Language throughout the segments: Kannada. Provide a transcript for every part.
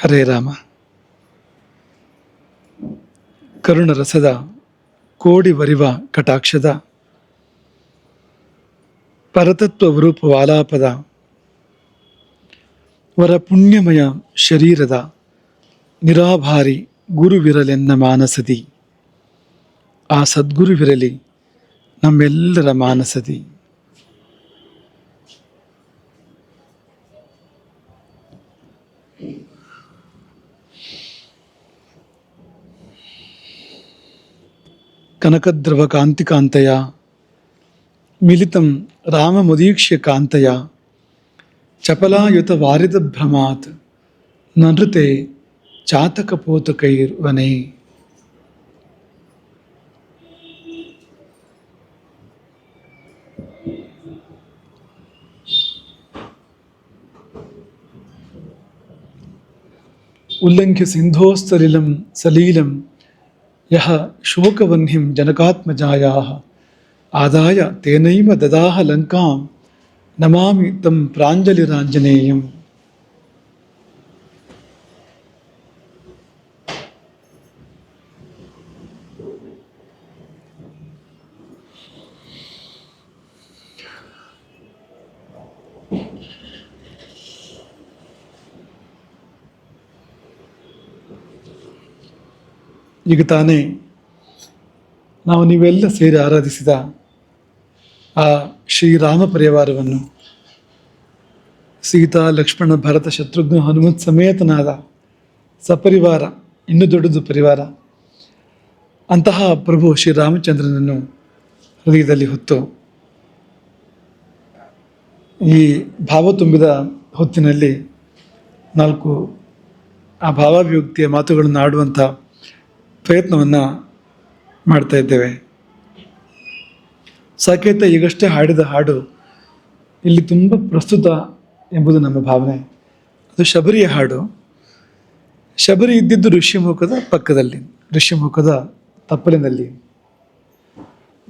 ಹರೇ ರಾಮ. ಕರುಣರಸದ ಕೋಡಿ ಬರಿವ ಕಟಾಕ್ಷದ. ಪರತತ್ವ ರೂಪ ಆಲಾಪದ ವರ ಪುಣ್ಯಮಯ ಶರೀರದ ನಿರಾಭಾರಿ ಗುರುವಿರಲೆನ್ನ ಮಾನಸದಿ. ಆ ಸದ್ಗುರುವಿರಲಿ ನಮ್ಮೆಲ್ಲರ ಮಾನಸದಿ. कनकद्रवकान्तिकान्तया मिलितं राममुदीक्ष्य कान्तया चपलायुतवारितभ्रमात् नृते चातकपोतकैर्वने उल्लङ्घ्य सिन्धोस्तलिलं सलीलं யஹ சோகவன்ஹிம் ஜனகாத்மஜாயாக ஆதாய தேனைவ ததாக லங்காம் நமாமி தம் பிராஞ்சலிராஞ்சனேயம் ಈಗ ತಾನೇ ನಾವು ನೀವೆಲ್ಲ ಸೇರಿ ಆರಾಧಿಸಿದ ಆ ಶ್ರೀರಾಮ ಪರಿವಾರವನ್ನು ಸೀತಾ, ಲಕ್ಷ್ಮಣ, ಭರತ, ಶತ್ರುಘ್ನ, ಹನುಮತ್ ಸಮೇತನಾದ ಸಪರಿವಾರ, ಇನ್ನು ದೊಡ್ಡದು ಪರಿವಾರ, ಅಂತಹ ಪ್ರಭು ಶ್ರೀರಾಮಚಂದ್ರನನ್ನು ಹೃದಯದಲ್ಲಿ ಹೊತ್ತು ಈ ಭಾವ ತುಂಬಿದ ಹೊತ್ತಿನಲ್ಲಿ ನಾಲ್ಕು ಆ ಭಾವಾಭಿವ್ಯಕ್ತಿಯ ಮಾತುಗಳನ್ನು ಆಡುವಂಥ ಪ್ರಯತ್ನವನ್ನು ಮಾಡ್ತಾ ಇದ್ದೇವೆ. ಸಾಕೇತ ಈಗಷ್ಟೇ ಹಾಡಿದ ಹಾಡು ಇಲ್ಲಿ ತುಂಬ ಪ್ರಸ್ತುತ ಎಂಬುದು ನಮ್ಮ ಭಾವನೆ. ಅದು ಶಬರಿಯ ಹಾಡು. ಶಬರಿ ಇದ್ದಿದ್ದು ಋಷಿಮುಖದ ಪಕ್ಕದಲ್ಲಿ ಋಷಿಮುಖದ ತಪ್ಪಲಿನಲ್ಲಿ.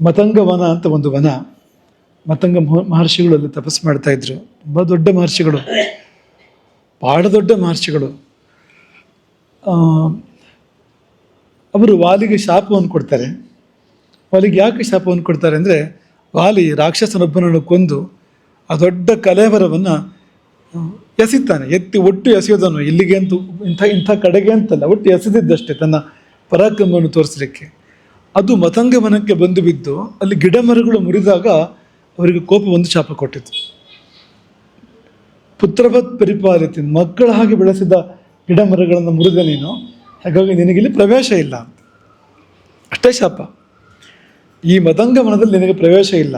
ಮತಂಗ ವನ ಅಂತ ಒಂದು ವನ. ಮತಂಗ ಮಹ- ಮಹರ್ಷಿಗಳು ಅಲ್ಲಿ ತಪಸ್ಸು ಮಾಡ್ತಾ ಇದ್ರು. ತುಂಬ ದೊಡ್ಡ ಮಹರ್ಷಿಗಳು. ಬಹಳ ದೊಡ್ಡ ಮಹರ್ಷಿಗಳು. ಅವರು ವಾಲಿಗೆ ಶಾಪವನ್ನು ಕೊಡ್ತಾರೆ. ವಾಲಿಗೆ ಯಾಕೆ ಶಾಪವನ್ನು ಕೊಡ್ತಾರೆ ಅಂದರೆ ವಾಲಿ ರಾಕ್ಷಸನೊಬ್ಬನನ್ನು ಕೊಂದು ಆ ದೊಡ್ಡ ಕಲೇವರವನ್ನು ಎಸಿತಾನೆ ಎತ್ತಿ ಒಟ್ಟು ಎಸೆಯೋದನ್ನು ಇಲ್ಲಿಗೆ ಅಂತೂ ಇಂಥ ಇಂಥ ಕಡೆಗೆ ಅಂತಲ್ಲ, ಒಟ್ಟು ಎಸೆದಿದ್ದಷ್ಟೇ ತನ್ನ ಪರಾಕ್ರಮವನ್ನು ತೋರಿಸಲಿಕ್ಕೆ. ಅದು ಮತಂಗವನಕ್ಕೆ ಬಂದು ಬಿದ್ದು ಅಲ್ಲಿ ಗಿಡ ಮರಗಳು ಮುರಿದಾಗ ಅವರಿಗೆ ಕೋಪ ಒಂದು ಶಾಪ ಕೊಟ್ಟಿತು. ಪುತ್ರವತ್ ಪರಿಪಾಲಿತಿ ಮಕ್ಕಳ ಹಾಗೆ ಬೆಳೆಸಿದ ಗಿಡ ಮರಗಳನ್ನು ಮುರಿದ ನೀನು ಹಾಗಾಗಿ ನಿನಗಿಲ್ಲಿ ಪ್ರವೇಶ ಇಲ್ಲ ಅಷ್ಟೇ ಶಾಪ. ಈ ಮದಂಗ ಮನದಲ್ಲಿ ನಿನಗೆ ಪ್ರವೇಶ ಇಲ್ಲ.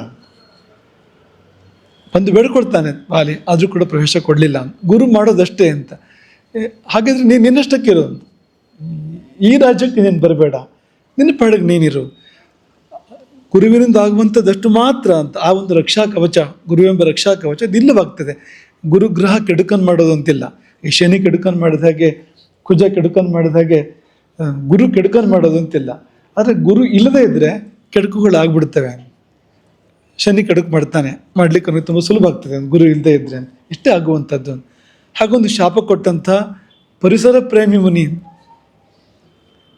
ಬಂದು ಬೇಡ್ಕೊಡ್ತಾನೆ ಬಾಲಿ, ಆದರೂ ಕೂಡ ಪ್ರವೇಶ ಕೊಡಲಿಲ್ಲ. ಗುರು ಮಾಡೋದಷ್ಟೇ ಅಂತ. ಹಾಗಿದ್ರೆ ನೀನು ನಿನ್ನಷ್ಟಕ್ಕಿರು. ಈ ರಾಜ್ಯಕ್ಕೆ ನೀನು ಬರಬೇಡ. ನಿನ್ನ ಪಾಡಿಗೆ ನೀನಿರು. ಗುರುವಿನಿಂದ ಆಗುವಂಥದ್ದಷ್ಟು ಮಾತ್ರ ಅಂತ. ಆ ಒಂದು ರಕ್ಷಾ ಕವಚ ಗುರುವೆಂಬ ರಕ್ಷಾ ಕವಚ ನಿಲ್ಲವಾಗ್ತದೆ. ಗುರುಗ್ರಹ ಕೆಡುಕನ್ ಮಾಡೋದು ಅಂತಿಲ್ಲ ಈ ಶನಿ ಕೆಡುಕನ್ ಮಾಡಿದ ಹಾಗೆ ಕುಜ ಕೆಡುಕನ್ ಮಾಡಿದ ಹಾಗೆ ಗುರು ಕೆಡುಕನ್ ಮಾಡೋದು ಅಂತಿಲ್ಲ. ಆದರೆ ಗುರು ಇಲ್ಲದೇ ಇದ್ದರೆ ಕೆಡುಕುಗಳಾಗ್ಬಿಡ್ತವೆ ಶನಿ ಕೆಡಕು ಮಾಡ್ತಾನೆ. ಮಾಡ್ಲಿಕ್ಕೆ ಅವನಿಗೆ ತುಂಬ ಸುಲಭ ಆಗ್ತದೆ. ಗುರು ಇಲ್ಲದೇ ಇದ್ದರೆ ಇಷ್ಟೇ ಆಗುವಂಥದ್ದು. ಹಾಗೊಂದು ಶಾಪ ಕೊಟ್ಟಂಥ ಪರಿಸರ ಪ್ರೇಮಿ ಮುನಿ.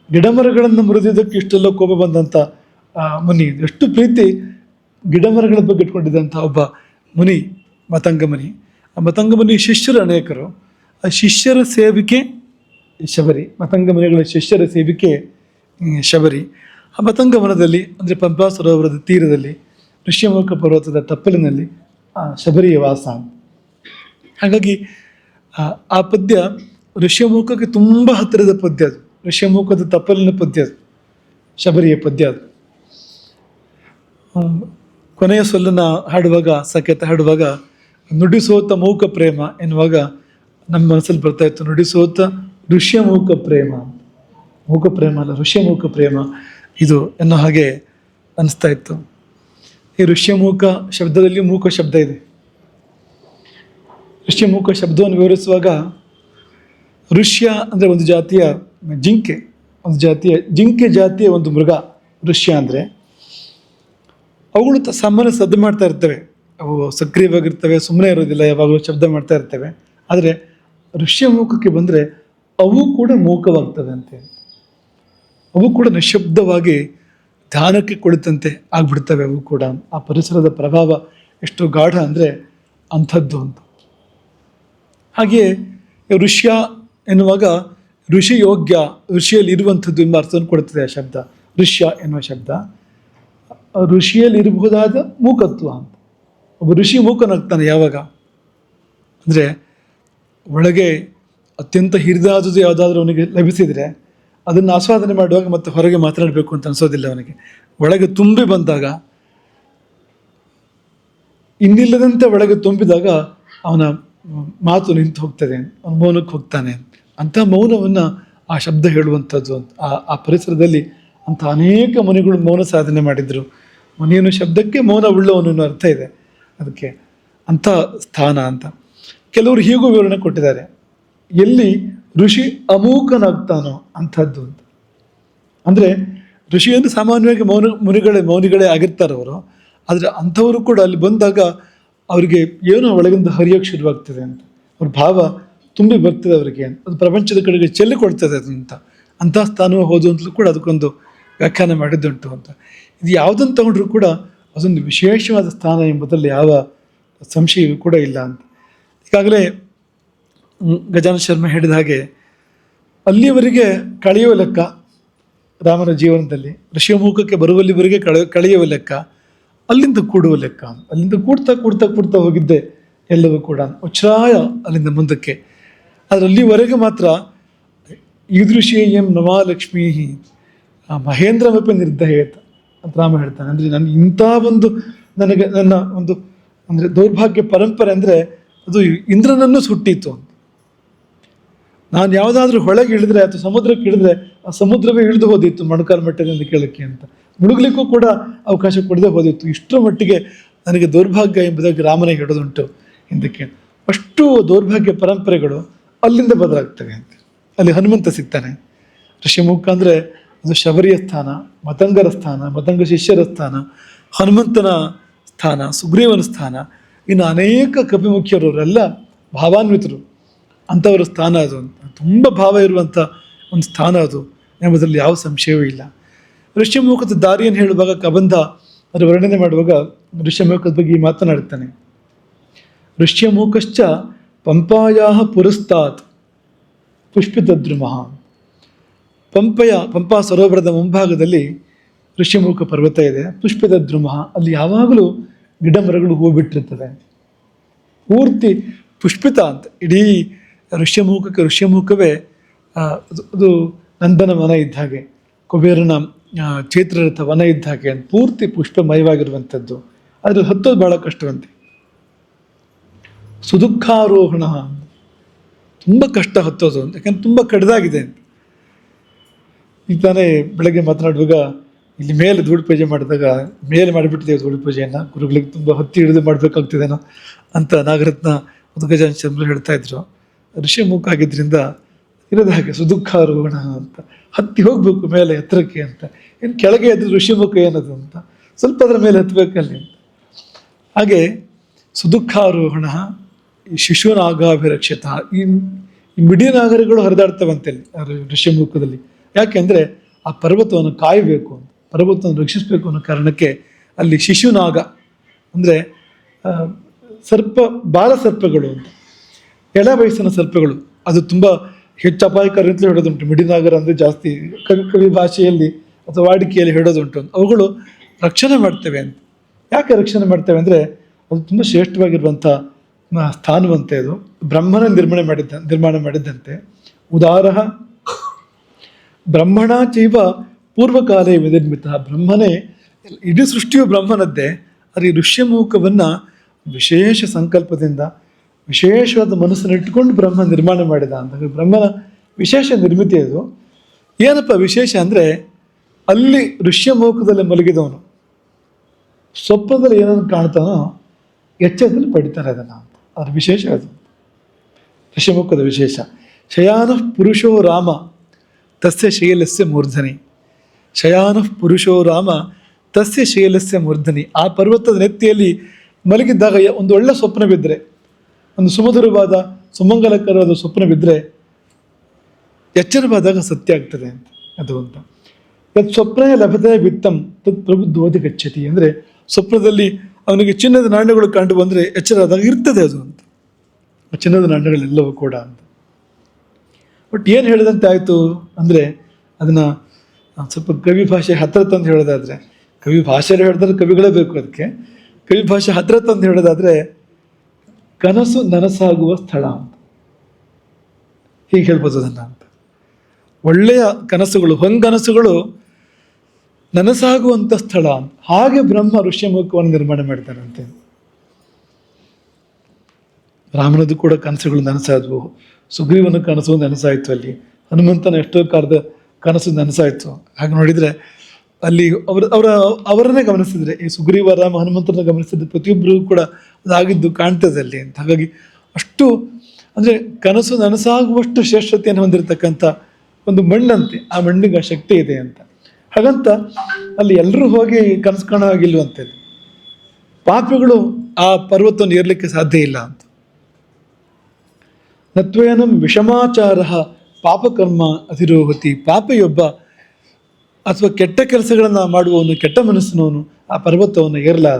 ಗಿಡಮರಗಳನ್ನು ಮುರಿದಿದ್ದಕ್ಕೆ ಇಷ್ಟೆಲ್ಲ ಕೋಪ ಬಂದಂಥ ಮುನಿ. ಎಷ್ಟು ಪ್ರೀತಿ ಗಿಡಮರಗಳ ಬಗ್ಗೆ ಇಟ್ಕೊಂಡಿದ್ದಂಥ ಒಬ್ಬ ಮುನಿ, ಮತಂಗ ಮುನಿ. ಆ ಮತಂಗ ಮುನಿ ಶಿಷ್ಯರು ಅನೇಕರು. ಆ ಶಿಷ್ಯರ ಸೇವಿಕೆ ಶಬರಿ, ಮತಂಗ ಮುನಿಗಳ ಶಿಷ್ಯರ ಸೇವಿಕೆ ಶಬರಿ. ಆ ಮತಂಗಮನದಲ್ಲಿ ಅಂದರೆ ಪಂಪಾ ಸರೋವರದ ತೀರದಲ್ಲಿ ಋಷ್ಯಮುಖ ಪರ್ವತದ ತಪ್ಪಲಿನಲ್ಲಿ, ಆ ಶಬರಿಯ ವಾಸ. ಹಾಗಾಗಿ, ಆ- ಪದ್ಯ ಋಷ್ಯಮುಖಕ್ಕೆ ತುಂಬ ಹತ್ತಿರದ ಪದ್ಯ ಅದು. ಋಷ್ಯಮುಖದ ತಪ್ಪಲಿನ ಪದ್ಯ ಅದು. ಶಬರಿಯ ಪದ್ಯ ಅದು. ಕೊನೆಯ ಸೊಲ್ಲನ್ನು ಹಾಡುವಾಗ, ಸಕೇತ ಹಾಡುವಾಗ, ನುಡಿಸೋತ ಮೂಕ ಪ್ರೇಮ ಎನ್ನುವಾಗ ನಮ್ಮ ಮನಸ್ಸಲ್ಲಿ ಬರ್ತಾ ಇತ್ತು. ನುಡಿಸೋತ ಋಷ್ಯಮೂಕ ಪ್ರೇಮ ಮೂಕ ಪ್ರೇಮ ಅಲ್ಲ ಋಷ್ಯಮೂಕ ಪ್ರೇಮ ಇದು ಎನ್ನೋ ಹಾಗೆ ಅನಿಸ್ತಾ ಇತ್ತು. ಈ ಋಷ್ಯಮೂಕ ಶಬ್ದದಲ್ಲಿ ಮೂಕ ಶಬ್ದ ಇದೆ. ಋಷ್ಯಮೂಕ ಶಬ್ದವನ್ನು ವಿವರಿಸುವಾಗ ಋಷ್ಯ ಅಂದರೆ ಒಂದು ಜಾತಿಯ ಜಿಂಕೆ, ಒಂದು ಜಾತಿಯ ಜಿಂಕೆ ಜಾತಿಯ ಒಂದು ಮೃಗ, ಋಷ್ಯ ಅಂದರೆ. ಅವುಗಳು ತ ಸಾಮಾನ್ಯ ಸದ್ದು ಮಾಡ್ತಾ ಇರ್ತವೆ. ಅವು ಸಕ್ರಿಯವಾಗಿರ್ತವೆ ಸುಮ್ಮನೆ ಇರೋದಿಲ್ಲ ಯಾವಾಗಲೂ ಶಬ್ದ ಮಾಡ್ತಾ ಇರ್ತವೆ. ಆದರೆ ಋಷ್ಯಮೂಕಕ್ಕೆ ಬಂದರೆ ಅವು ಕೂಡ ಮೂಕವಾಗ್ತವೆ ಅಂತೆ ಅವು ಕೂಡ ನಿಶಬ್ದವಾಗಿ ಧ್ಯಾನಕ್ಕೆ ಕುಳಿತಂತೆ ಆಗ್ಬಿಡ್ತವೆ ಅವು ಕೂಡ. ಆ ಪರಿಸರದ ಪ್ರಭಾವ ಎಷ್ಟು ಗಾಢ ಅಂದರೆ ಅಂಥದ್ದು ಅಂತ. ಹಾಗೆಯೇ ಋಷ್ಯ ಎನ್ನುವಾಗ ಋಷಿ ಯೋಗ್ಯ ಋಷಿಯಲ್ಲಿ ಇರುವಂಥದ್ದು ಎಂಬ ಅರ್ಥವನ್ನು ಕೊಡ್ತದೆ ಆ ಶಬ್ದ. ಋಷ್ಯ ಎನ್ನುವ ಶಬ್ದ. ಋಷಿಯಲ್ಲಿ ಇರಬಹುದಾದ ಮೂಕತ್ವ ಅಂತ. ಒಬ್ಬ ಋಷಿ ಮೂಕನಾಗ್ತಾನೆ ಯಾವಾಗ? ಅಂದರೆ ಒಳಗೆ ಅತ್ಯಂತ ಹಿರಿದಾದುದು ಯಾವುದಾದ್ರೂ ಅವನಿಗೆ ಲಭಿಸಿದರೆ ಅದನ್ನು ಆಸ್ವಾದನೆ ಮಾಡುವಾಗ ಮತ್ತೆ ಹೊರಗೆ ಮಾತನಾಡಬೇಕು ಅಂತ ಅನಿಸೋದಿಲ್ಲ ಅವನಿಗೆ. ಒಳಗೆ ತುಂಬಿ ಬಂದಾಗ, ಇನ್ನಿಲ್ಲದಂತೆ ಒಳಗೆ ತುಂಬಿದಾಗ ಅವನ ಮಾತು ನಿಂತು ಹೋಗ್ತದೆ, ಅವನ ಮೌನಕ್ಕೆ ಹೋಗ್ತಾನೆ. ಅಂಥ ಮೌನವನ್ನು ಆ ಶಬ್ದ ಹೇಳುವಂಥದ್ದು ಆ ಆ ಪರಿಸರದಲ್ಲಿ ಅಂಥ ಅನೇಕ ಮುನಿಗಳು ಮೌನ ಸಾಧನೆ ಮಾಡಿದರು. ಮುನಿಯನ್ನು ಶಬ್ದಕ್ಕೆ ಮೌನ ಉಳ್ಳವನು ಅರ್ಥ ಇದೆ. ಅದಕ್ಕೆ ಅಂಥ ಸ್ಥಾನ ಅಂತ. ಕೆಲವರು ಹೀಗೂ ವಿವರಣೆ ಕೊಟ್ಟಿದ್ದಾರೆ. ಎಲ್ಲಿ ಋಷಿ ಅಮೂಕನಾಗ್ತಾನೋ ಅಂಥದ್ದು ಅಂತ. ಅಂದರೆ ಋಷಿಯನ್ನು ಸಾಮಾನ್ಯವಾಗಿ ಮೌನ ಮುನಿಗಳೇ, ಮೌನಿಗಳೇ ಆಗಿರ್ತಾರೆ ಅವರು. ಆದರೆ ಅಂಥವರು ಕೂಡ ಅಲ್ಲಿ ಬಂದಾಗ ಅವರಿಗೆ ಏನೋ ಒಳಗಿಂದ ಹರಿಯೋಕ್ಕೆ ಶುರುವಾಗ್ತದೆ ಅಂತ. ಅವ್ರ ಭಾವ ತುಂಬಿ ಬರ್ತದೆ ಅವರಿಗೆ. ಅದು ಪ್ರಪಂಚದ ಕಡೆಗೆ ಚೆಲ್ಲಿಕೊಳ್ತದೆ ಕೊಡ್ತದೆ ಅಂತ. ಅಂಥ ಸ್ಥಾನವೂ ಹೋದು ಅಂತಲೂ ಕೂಡ ಅದಕ್ಕೊಂದು ವ್ಯಾಖ್ಯಾನ ಮಾಡಿದ್ದುಂಟು ಅಂತ. ಇದು ಯಾವುದನ್ನು ತಗೊಂಡ್ರೂ ಕೂಡ ಅದೊಂದು ವಿಶೇಷವಾದ ಸ್ಥಾನ ಎಂಬುದರಲ್ಲಿ ಯಾವ ಸಂಶಯವೂ ಕೂಡ ಇಲ್ಲ ಅಂತ. ಈಗಾಗಲೇ ಹ್ಮ್, ಗಜಾನನ ಶರ್ಮ ಹೇಳಿದ ಹಾಗೆ ಅಲ್ಲಿಯವರೆಗೆ ಕಳೆಯುವ ಲೆಕ್ಕ ರಾಮನ ಜೀವನದಲ್ಲಿ ಋಷಿಮುಖಕ್ಕೆ ಬರುವಲ್ಲಿವರೆಗೆ ಕಳೆ ಕಳೆಯುವ ಲೆಕ್ಕ ಅಲ್ಲಿಂದ ಕೂಡುವ ಲೆಕ್ಕ ಅಲ್ಲಿಂದ ಕೂಡ್ತಾ ಕೂಡ್ತಾ ಕೂಡ್ತಾ ಹೋಗಿದ್ದೆ ಎಲ್ಲವೂ ಕೂಡ. ಉಚ್ಛ್ರಾಯ ಅಲ್ಲಿಂದ ಮುಂದಕ್ಕೆ. ಆದರೆ ಅಲ್ಲಿವರೆಗೆ ಮಾತ್ರ ಈದೃಶೀಯಂ ನಮಾಲಕ್ಷ್ಮೀ ಮಹೇಂದ್ರಮಪಿ ನಿರ್ದಯೇತ ಅಂತ ರಾಮ ಹೇಳ್ತಾನೆ. ಅಂದರೆ ನಾನು ಇಂಥ ಒಂದು ನನಗೆ ನನ್ನ ಒಂದು ಅಂದರೆ ದೌರ್ಭಾಗ್ಯ ಪರಂಪರೆ ಅಂದರೆ ಅದು ಇಂದ್ರನನ್ನು ಸುಟ್ಟಿತ್ತು ನಾನು ಯಾವುದಾದ್ರೂ ಹೊಳಗೆ ಇಳಿದ್ರೆ ಅಥವಾ ಸಮುದ್ರಕ್ಕೆ ಇಳಿದ್ರೆ ಆ ಸಮುದ್ರವೇ ಇಳಿದು ಹೋದಿತ್ತು ಮೊಣಕಾಲು ಮಟ್ಟದಿಂದ ಕೇಳಕ್ಕೆ ಅಂತ. ಮುಳುಗಲಿಕ್ಕೂ ಕೂಡ ಅವಕಾಶ ಕೊಡದೆ ಹೋದಿತ್ತು ಇಷ್ಟರ ಮಟ್ಟಿಗೆ ನನಗೆ ದೌರ್ಭಾಗ್ಯ ಎಂಬುದಾಗಿ ರಾಮನೇ ಹೇಳೋದುಂಟು ಹಿಂದಕ್ಕೆ ಅಷ್ಟು ದೌರ್ಭಾಗ್ಯ ಪರಂಪರೆಗಳು ಅಲ್ಲಿಂದ ಬದಲಾಗ್ತವೆ ಅಂತ. ಅಲ್ಲಿ ಹನುಮಂತ ಸಿಗ್ತಾನೆ. ಋಷಿಮುಖ ಅಂದರೆ ಅದು ಶಬರಿಯ ಸ್ಥಾನ, ಮತಂಗರ ಸ್ಥಾನ, ಮತಂಗ ಶಿಷ್ಯರ ಸ್ಥಾನ, ಹನುಮಂತನ ಸ್ಥಾನ, ಸುಗ್ರೀವನ ಸ್ಥಾನ. ಇನ್ನು ಅನೇಕ ಕಪಿಮುಖ್ಯರವರೆಲ್ಲ ಭಾವಾನ್ವಿತರು. ಅಂಥವರ ಸ್ಥಾನ ಅದು ಅಂತ. ತುಂಬ ಭಾವ ಇರುವಂಥ ಒಂದು ಸ್ಥಾನ ಅದು. ಎಂಬುದರಲ್ಲಿ ಯಾವ ಸಂಶಯವೂ ಇಲ್ಲ. ಋಷ್ಯಮುಖದ ದಾರಿಯನ್ನು ಹೇಳುವಾಗ ಕಬಂಧ ಅದರ ವರ್ಣನೆ ಮಾಡುವಾಗ ಋಷ್ಯಮುಖದ ಬಗ್ಗೆ ಮಾತನಾಡುತ್ತಾನೆ. ಋಷ್ಯಮುಖಶ್ಚ ಪಂಪಾಯ ಪುರಸ್ತಾತ್ ಪುಷ್ಪಿತದ್ರುಮಃ. ಪಂಪಯ, ಪಂಪಾ ಸರೋವರದ ಮುಂಭಾಗದಲ್ಲಿ ಋಷ್ಯಮುಖ ಪರ್ವತ ಇದೆ. ಪುಷ್ಪಿತ ದ್ರುಮಃ ಅಲ್ಲಿ ಯಾವಾಗಲೂ ಗಿಡ ಮರಗಳು ಹೂ ಬಿಟ್ಟಿರ್ತದೆ ಪೂರ್ತಿ ಪುಷ್ಪಿತ ಅಂತ. ಇಡೀ ಋಷ್ಯಮುಖಕ್ಕೆ ಋಷ್ಯಮೂಕವೇ ಅದು- ನಂದನ ವನ ಇದ್ದ ಹಾಗೆ, ಕುಬೇರನ ಚೈತ್ರರಥ ವನ ಇದ್ದ ಹಾಗೆ ಅಂತ ಪೂರ್ತಿ ಪುಷ್ಪಮಯವಾಗಿರುವಂಥದ್ದು. ಆದರೆ ಹತ್ತೋದು ಭಾಳ ಕಷ್ಟವಂತೆ. ಸುದುಃಖಾರೋಹಣ, ತುಂಬ ಕಷ್ಟ ಹತ್ತೋದು ಅಂತ ಯಾಕಂದ್ರೆ ತುಂಬ ಕಡ್ದಾಗಿದೆ ಅಂತ. ಈಗ ತಾನೇ ಬೆಳಗ್ಗೆ ಮಾತನಾಡುವಾಗ ಇಲ್ಲಿ ಮೇಲೆ ಧೂಳು ಪೂಜೆ ಮಾಡಿದಾಗ, ಮೇಲೆ ಮಾಡಿಬಿಟ್ಟಿದ್ದೇವೆ ಧೂಳು ಪೂಜೆಯನ್ನು, ಗುರುಗಳಿಗೆ ತುಂಬ ಹತ್ತಿ ಹಿಡಿದು ಮಾಡಬೇಕಾಗ್ತಿದೇನೋ ಅಂತ ನಾಗರತ್ನ ಮತ್ತು ಗಜಾನ ಚಂದ್ರ ಹೇಳ್ತಾ ಇದ್ರು. ಋಷಿಮುಖ ಆಗಿದ್ದರಿಂದ ಇರೋದು ಹಾಗೆ ರೋಣ ಅಂತ, ಹತ್ತಿ ಹೋಗಬೇಕು ಮೇಲೆ ಎತ್ತರಕ್ಕೆ ಅಂತ, ಇನ್ನು ಕೆಳಗೆ ಎದ್ರೆ ಋಷಿಮುಖ ಏನದು ಅಂತ, ಸ್ವಲ್ಪ ಅದರ ಮೇಲೆ ಹತ್ತಬೇಕಲ್ಲಿ ಅಂತ. ಹಾಗೆ ಸುದುಃಖಾರೋಹಣ ಈ ಶಿಶುನಾಗಾಭಿರಕ್ಷಿತ ಈ ಈ ಮಿಡಿ ನಾಗರಿಗಳು ಹರಿದಾಡ್ತವಂತೆ ಅಲ್ಲಿ ಋಷಿಮುಖದಲ್ಲಿ ಯಾಕೆಂದರೆ ಆ ಪರ್ವತವನ್ನು ಕಾಯಬೇಕು ಅಂತ, ಪರ್ವತವನ್ನು ರಕ್ಷಿಸಬೇಕು ಅನ್ನೋ ಕಾರಣಕ್ಕೆ ಅಲ್ಲಿ ಶಿಶು ನಾಗ, ಅಂದರೆ ಸರ್ಪ, ಬಾಲ ಸರ್ಪಗಳು ಅಂತ. ಎಳ ವಯಸ್ಸಿನ ಸರ್ಪಗಳು ಅದು ತುಂಬ ಹೆಚ್ಚು ಅಪಾಯಕಾರಿ ಅಂತಲೇ ಹೇಳೋದುಂಟು. ಮಿಡಿನಾಗರ ಅಂದರೆ ಜಾಸ್ತಿ ಕವಿ ಕವಿ ಭಾಷೆಯಲ್ಲಿ ಅಥವಾ ವಾಡಿಕೆಯಲ್ಲಿ ಹೇಳೋದುಂಟು. ಅವುಗಳು ರಕ್ಷಣೆ ಮಾಡ್ತೇವೆ ಅಂತ. ಯಾಕೆ ರಕ್ಷಣೆ ಮಾಡ್ತೇವೆ ಅಂದರೆ ಅದು ತುಂಬ ಶ್ರೇಷ್ಠವಾಗಿರುವಂಥ ಸ್ಥಾನವಂತೆ ಅದು. ಬ್ರಹ್ಮನ ನಿರ್ಮಾಣ ಮಾಡಿದ್ದ, ನಿರ್ಮಾಣ ಮಾಡಿದ್ದಂತೆ. ಉದಾರ ಬ್ರಹ್ಮಣ ಜೀವ ಪೂರ್ವಕಾಲೇ ವಿನಿರ್ಮಿತ. ಬ್ರಹ್ಮನೇ ಇಡೀ ಸೃಷ್ಟಿಯು ಬ್ರಹ್ಮನದ್ದೇ. ಆದರೆ ಈ ಋಷ್ಯಮುಖವನ್ನು ವಿಶೇಷ ಸಂಕಲ್ಪದಿಂದ ವಿಶೇಷವಾದ ಮನಸ್ಸನ್ನು ಇಟ್ಕೊಂಡು ಬ್ರಹ್ಮ ನಿರ್ಮಾಣ ಮಾಡಿದ ಅಂತ. ಬ್ರಹ್ಮನ ವಿಶೇಷ ನಿರ್ಮಿತಿ ಅದು. ಏನಪ್ಪ ವಿಶೇಷ ಅಂದರೆ ಅಲ್ಲಿ ಋಷ್ಯಮೋಖದಲ್ಲಿ ಮಲಗಿದವನು. ಸ್ವಪ್ನದಲ್ಲಿ ಏನನ್ನು ಕಾಣ್ತಾನೋ ಎಚ್ಚರದಲ್ಲಿ ಪಡಿತಾರೆ ಅದನ್ನು ಅಂತ. ಅದ್ರ ವಿಶೇಷ ಅದು. ಋಷ್ಯಮುಖದ ವಿಶೇಷ. ಶಯಾನ ಪುರುಷೋ ರಾಮ, ತಸ್ಯ ಶೈಲಸ್ಯ ಮೂರ್ಧನಿ. ಶಯಾನ ಪುರುಷೋ ರಾಮ, ತಸ್ಯ ಶೈಲಸ್ಯ ಮೂರ್ಧನಿ. ಆ ಪರ್ವತದ ನೆತ್ತಿಯಲ್ಲಿ ಮಲಗಿದ್ದಾಗ ಒಂದು ಒಳ್ಳೆ ಸ್ವಪ್ನ ಬಿದ್ದರೆ ಒಂದು ಸುಮಧುರವಾದ, ಸುಮಂಗಲಕರವಾದ ಸ್ವಪ್ನ ಬಿದ್ದರೆ ಎಚ್ಚರವಾದಾಗ ಸತ್ಯ ಆಗ್ತದೆ ಅಂತ. ಅದು ಅಂತ. ಯತ್ ಸ್ವಪ್ನ ಲಭತೆ ವಿತ್ತಂ ತತ್ ಪ್ರಬುದ್ಧೋದಿ ಗಚ್ಚತಿ. ಅಂದರೆ ಸ್ವಪ್ನದಲ್ಲಿ ಅವನಿಗೆ ಚಿನ್ನದ ನಾಣ್ಯಗಳು ಕಂಡು ಬಂದರೆ ಎಚ್ಚರವಾದಾಗ ಇರ್ತದೆ ಅದು ಅಂತ. ಆ ಚಿನ್ನದ ನಾಣ್ಯಗಳೆಲ್ಲವೂ ಕೂಡ ಅಂತ. ಬಟ್ ಏನು ಹೇಳಿದಂತೆ ಆಯಿತು ಅಂದರೆ ಅದನ್ನು ಸ್ವಲ್ಪ ಕವಿ ಭಾಷೆ ಹತ್ರ ತಂದು ಹೇಳೋದಾದರೆ, ಕವಿ ಭಾಷೆಯಲ್ಲಿ ಹೇಳಿದ್ರೆ ಕವಿಗಳೇ ಬೇಕು ಅದಕ್ಕೆ. ಕವಿ ಭಾಷೆ ಹತ್ರ ತಂದು ಹೇಳೋದಾದರೆ ಕನಸು ನನಸಾಗುವ ಸ್ಥಳ ಅಂತ. ಹೀಗೆ ಹೇಳ್ಬೋದು ಅದನ್ನು ಅಂತ. ಒಳ್ಳೆಯ ಕನಸುಗಳು, ಹೊಂಗನಸುಗಳು ನನಸಾಗುವಂಥ ಸ್ಥಳ ಹಾಗೆ ಬ್ರಹ್ಮ ಋಷ್ಯಮುಖವನ್ನು ನಿರ್ಮಾಣ ಮಾಡ್ತಾರಂತೆ. ರಾಮನದು ಕೂಡ ಕನಸುಗಳು ನನಸಾದವು. ಸುಗ್ರೀವನ ಕನಸು ನನಸಾಯಿತು ಅಲ್ಲಿ. ಹನುಮಂತನ ಎಷ್ಟೋ ಕಾಲದ ಕನಸು ನನಸಾಯಿತು. ಹಾಗೆ ನೋಡಿದರೆ ಅಲ್ಲಿ ಅವರ ಅವರ, ಅವರನ್ನೇ ಗಮನಿಸಿದ್ರೆ, ಈ ಸುಗ್ರೀವ ರಾಮ ಹನುಮಂತನ ಗಮನಿಸಿದ್ರೆ ಪ್ರತಿಯೊಬ್ಬರು ಕೂಡ ಅದಾಗಿದ್ದು ಕಾಣ್ತದೆ ಅಲ್ಲಿ ಅಂತ. ಹಾಗಾಗಿ ಅಷ್ಟು, ಅಂದರೆ ಕನಸು ನನಸಾಗುವಷ್ಟು ಶ್ರೇಷ್ಠತೆಯನ್ನು ಹೊಂದಿರತಕ್ಕಂಥ ಒಂದು ಮಣ್ಣಂತೆ. ಆ ಮಣ್ಣಿಗೆ ಆ ಶಕ್ತಿ ಇದೆ ಅಂತ. ಹಾಗಂತ ಅಲ್ಲಿ ಎಲ್ಲರೂ ಹೋಗಿ ಕನಸು ಕಾಣೋ ಹಾಗಿಲ್ವಂತೆ ಪಾಪಿಗಳು ಆ ಪರ್ವತವನ್ನು ಏರ್ಲಿಕ್ಕೆ ಸಾಧ್ಯ ಇಲ್ಲ ಅಂತ. ನತ್ವೇನಂ ವಿಷಮಾಚಾರ ಪಾಪಕರ್ಮ ಅಧಿರೋಹತಿ ಪಾಪಿಯೊಬ್ಬ ಅಥವಾ ಕೆಟ್ಟ ಕೆಲಸಗಳನ್ನು ಮಾಡುವವನು ಕೆಟ್ಟ ಮನಸ್ಸಿನವನು ಆ ಪರ್ವತವನ್ನು ಏರಲಾರ?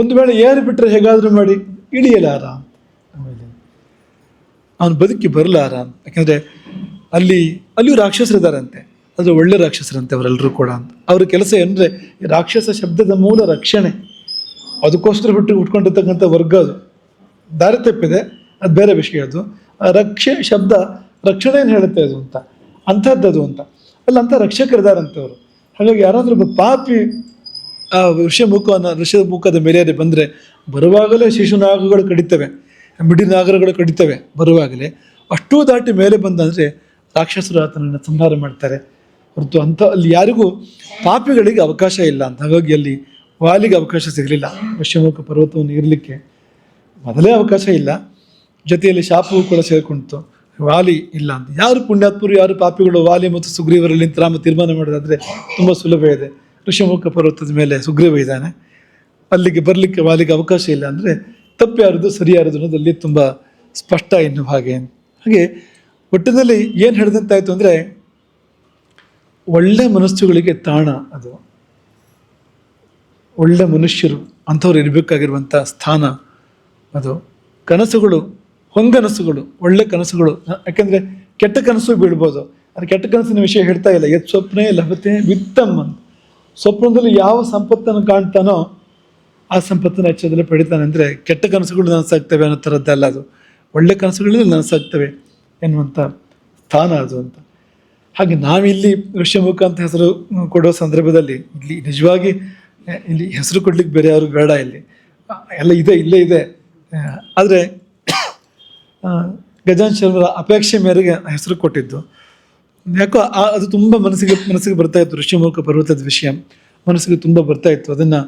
ಒಂದು ವೇಳೆ ಏರಿಬಿಟ್ರೆ ಹೇಗಾದರೂ ಮಾಡಿ ಇಳಿಯಲಾರ? ಆಮೇಲೆ ಅವನು ಬದುಕಿ ಬರಲಾರ? ಯಾಕೆಂದರೆ ಅಲ್ಲಿ, ಅಲ್ಲಿಯೂ ರಾಕ್ಷಸರಿದ್ದಾರಂತೆ. ಅದು ಒಳ್ಳೆ ರಾಕ್ಷಸರಂತೆ ಅವರೆಲ್ಲರೂ ಕೂಡ. ಅಂತ ಅವ್ರ ಕೆಲಸ ಏನಂದರೆ ರಾಕ್ಷಸ ಶಬ್ದದ ಮೂಲ ರಕ್ಷಣೆ. ಅದಕ್ಕೋಸ್ಕರ ಬಿಟ್ಟು ಉಟ್ಕೊಂಡಿರ್ತಕ್ಕಂಥ ವರ್ಗ ಅದು. ದಾರಿ ತಪ್ಪಿದೆ. ಅದು ಬೇರೆ ವಿಷಯ ಅದು. ರಕ್ಷೆ ಶಬ್ದ ರಕ್ಷಣೆ ಏನು ಹೇಳುತ್ತೆ ಅದು ಅಂತ? ಅಂಥದ್ದು ಅದು ಅಂತ. ಅಲ್ಲ ಅಂಥ ಅವರು. ಹಾಗಾಗಿ ಯಾರಾದರೂ ಒಬ್ಬ ಪಾಪಿ, ಆ ಋಷಮುಖವನ್ನು ಋಷಮುಖದ ಮೇಲೆ ಬಂದರೆ ಬರುವಾಗಲೇ ಶಿಶುನಾಗಗಳು ಕಡಿತವೆ, ಮಿಡಿ ನಾಗರಗಳು ಕಡಿತವೆ, ಬರುವಾಗಲೇ ಅಷ್ಟೂ ದಾಟಿ ಮೇಲೆ ಬಂದಂದರೆ ರಾಕ್ಷಸರು ಆತನನ್ನು ಸಂಹಾರ ಮಾಡ್ತಾರೆ. ಹೊರತು ಅಂಥ ಅಲ್ಲಿ ಯಾರಿಗೂ ಪಾಪಿಗಳಿಗೆ ಅವಕಾಶ ಇಲ್ಲ ಅಂತ. ಹಾಗಾಗಿ ಅಲ್ಲಿ ವಾಲಿಗೆ ಅವಕಾಶ ಸಿಗಲಿಲ್ಲ. ಋಷಮುಖ ಪರ್ವತವನ್ನು ಇರಲಿಕ್ಕೆ ಮೊದಲೇ ಅವಕಾಶ ಇಲ್ಲ. ಜೊತೆಯಲ್ಲಿ ಶಾಪವೂ ಕೂಡ ಸೇರಿಕೊಂಡಿತು. ವಾಲಿ ಇಲ್ಲ ಅಂತ. ಯಾರು ಪುಣ್ಯಾತ್ಮರು, ಯಾರು ಪಾಪಿಗಳು ವಾಲಿ ಮತ್ತು ಸುಗ್ರೀವರಲ್ಲಿ ರಾಮ ತೀರ್ಮಾನ ಮಾಡೋದಾದರೆ ತುಂಬ ಸುಲಭ ಇದೆ. ಋಷಿಮುಖ ಪರ್ವತದ ಮೇಲೆ ಸುಗ್ರೀವ ಇದ್ದಾನೆ. ಅಲ್ಲಿಗೆ ಬರಲಿಕ್ಕೆ ವಾಲಿಗೆ ಅವಕಾಶ ಇಲ್ಲ ಅಂದರೆ ತಪ್ಪು ಯಾರದು ಸರಿ ಯಾರದು ಅನ್ನೋದಲ್ಲಿ ತುಂಬ ಸ್ಪಷ್ಟ ಎನ್ನುವ ಹಾಗೆ. ಹಾಗೆ ಒಟ್ಟಿನಲ್ಲಿ ಏನು ಹೇಳಿದಂತಾಯಿತು ಅಂದರೆ ಒಳ್ಳೆ ಮನಸ್ಸುಗಳಿಗೆ ತಾಣ ಅದು. ಒಳ್ಳೆ ಮನುಷ್ಯರು ಅಂಥವ್ರು ಇರಬೇಕಾಗಿರುವಂಥ ಸ್ಥಾನ ಅದು. ಕನಸುಗಳು ಹೊಂಗನಸುಗಳು, ಒಳ್ಳೆ ಕನಸುಗಳು. ಯಾಕೆಂದರೆ ಕೆಟ್ಟ ಕನಸು ಬೀಳ್ಬೋದು. ಅದು ಕೆಟ್ಟ ಕನಸಿನ ವಿಷಯ ಹೇಳ್ತಾ ಇಲ್ಲ. ಎತ್ ಸ್ವಪ್ನೇ ಲಭತೆ ವಿತ್ತಮ್ಮ ಸ್ವಪ್ನದಲ್ಲಿ ಯಾವ ಸಂಪತ್ತನ್ನು ಕಾಣ್ತಾನೋ ಆ ಸಂಪತ್ತನ್ನು ಹೆಚ್ಚದಲ್ಲಿ ಪಡಿತಾನೆ ಅಂದರೆ ಕೆಟ್ಟ ಕನಸುಗಳು ನನಸಾಗ್ತವೆ ಅನ್ನೋ ಥರದ್ದಲ್ಲ ಅದು. ಒಳ್ಳೆ ಕನಸುಗಳಲ್ಲಿ ನನಸಾಗ್ತವೆ ಎನ್ನುವಂಥ ಸ್ಥಾನ ಅದು ಅಂತ. ಹಾಗೆ ನಾವಿಲ್ಲಿ ಋಷ್ಯಮುಖ ಅಂತ ಹೆಸರು ಕೊಡೋ ಸಂದರ್ಭದಲ್ಲಿ ಇಲ್ಲಿ ನಿಜವಾಗಿ, ಇಲ್ಲಿ ಹೆಸರು ಕೊಡ್ಲಿಕ್ಕೆ ಬೇರೆ ಯಾರು ಬೇಡ ಇಲ್ಲಿ. ಎಲ್ಲ ಇದೆ, ಇಲ್ಲೇ ಇದೆ. ಆದರೆ ಗಜಾನ್ ಶರ್ಮರ ಅಪೇಕ್ಷೆ ಮೇರೆಗೆ ಹೆಸರು ಕೊಟ್ಟಿದ್ದು. ಯಾಕೋ ಅದು ತುಂಬ ಮನಸ್ಸಿಗೆ ಮನಸ್ಸಿಗೆ ಬರ್ತಾ ಇತ್ತು ಋಷಿಮುಖ ಪರ್ವತದ ವಿಷಯ. ಮನಸ್ಸಿಗೆ ತುಂಬ ಬರ್ತಾ ಇತ್ತು, ಅದನ್ನು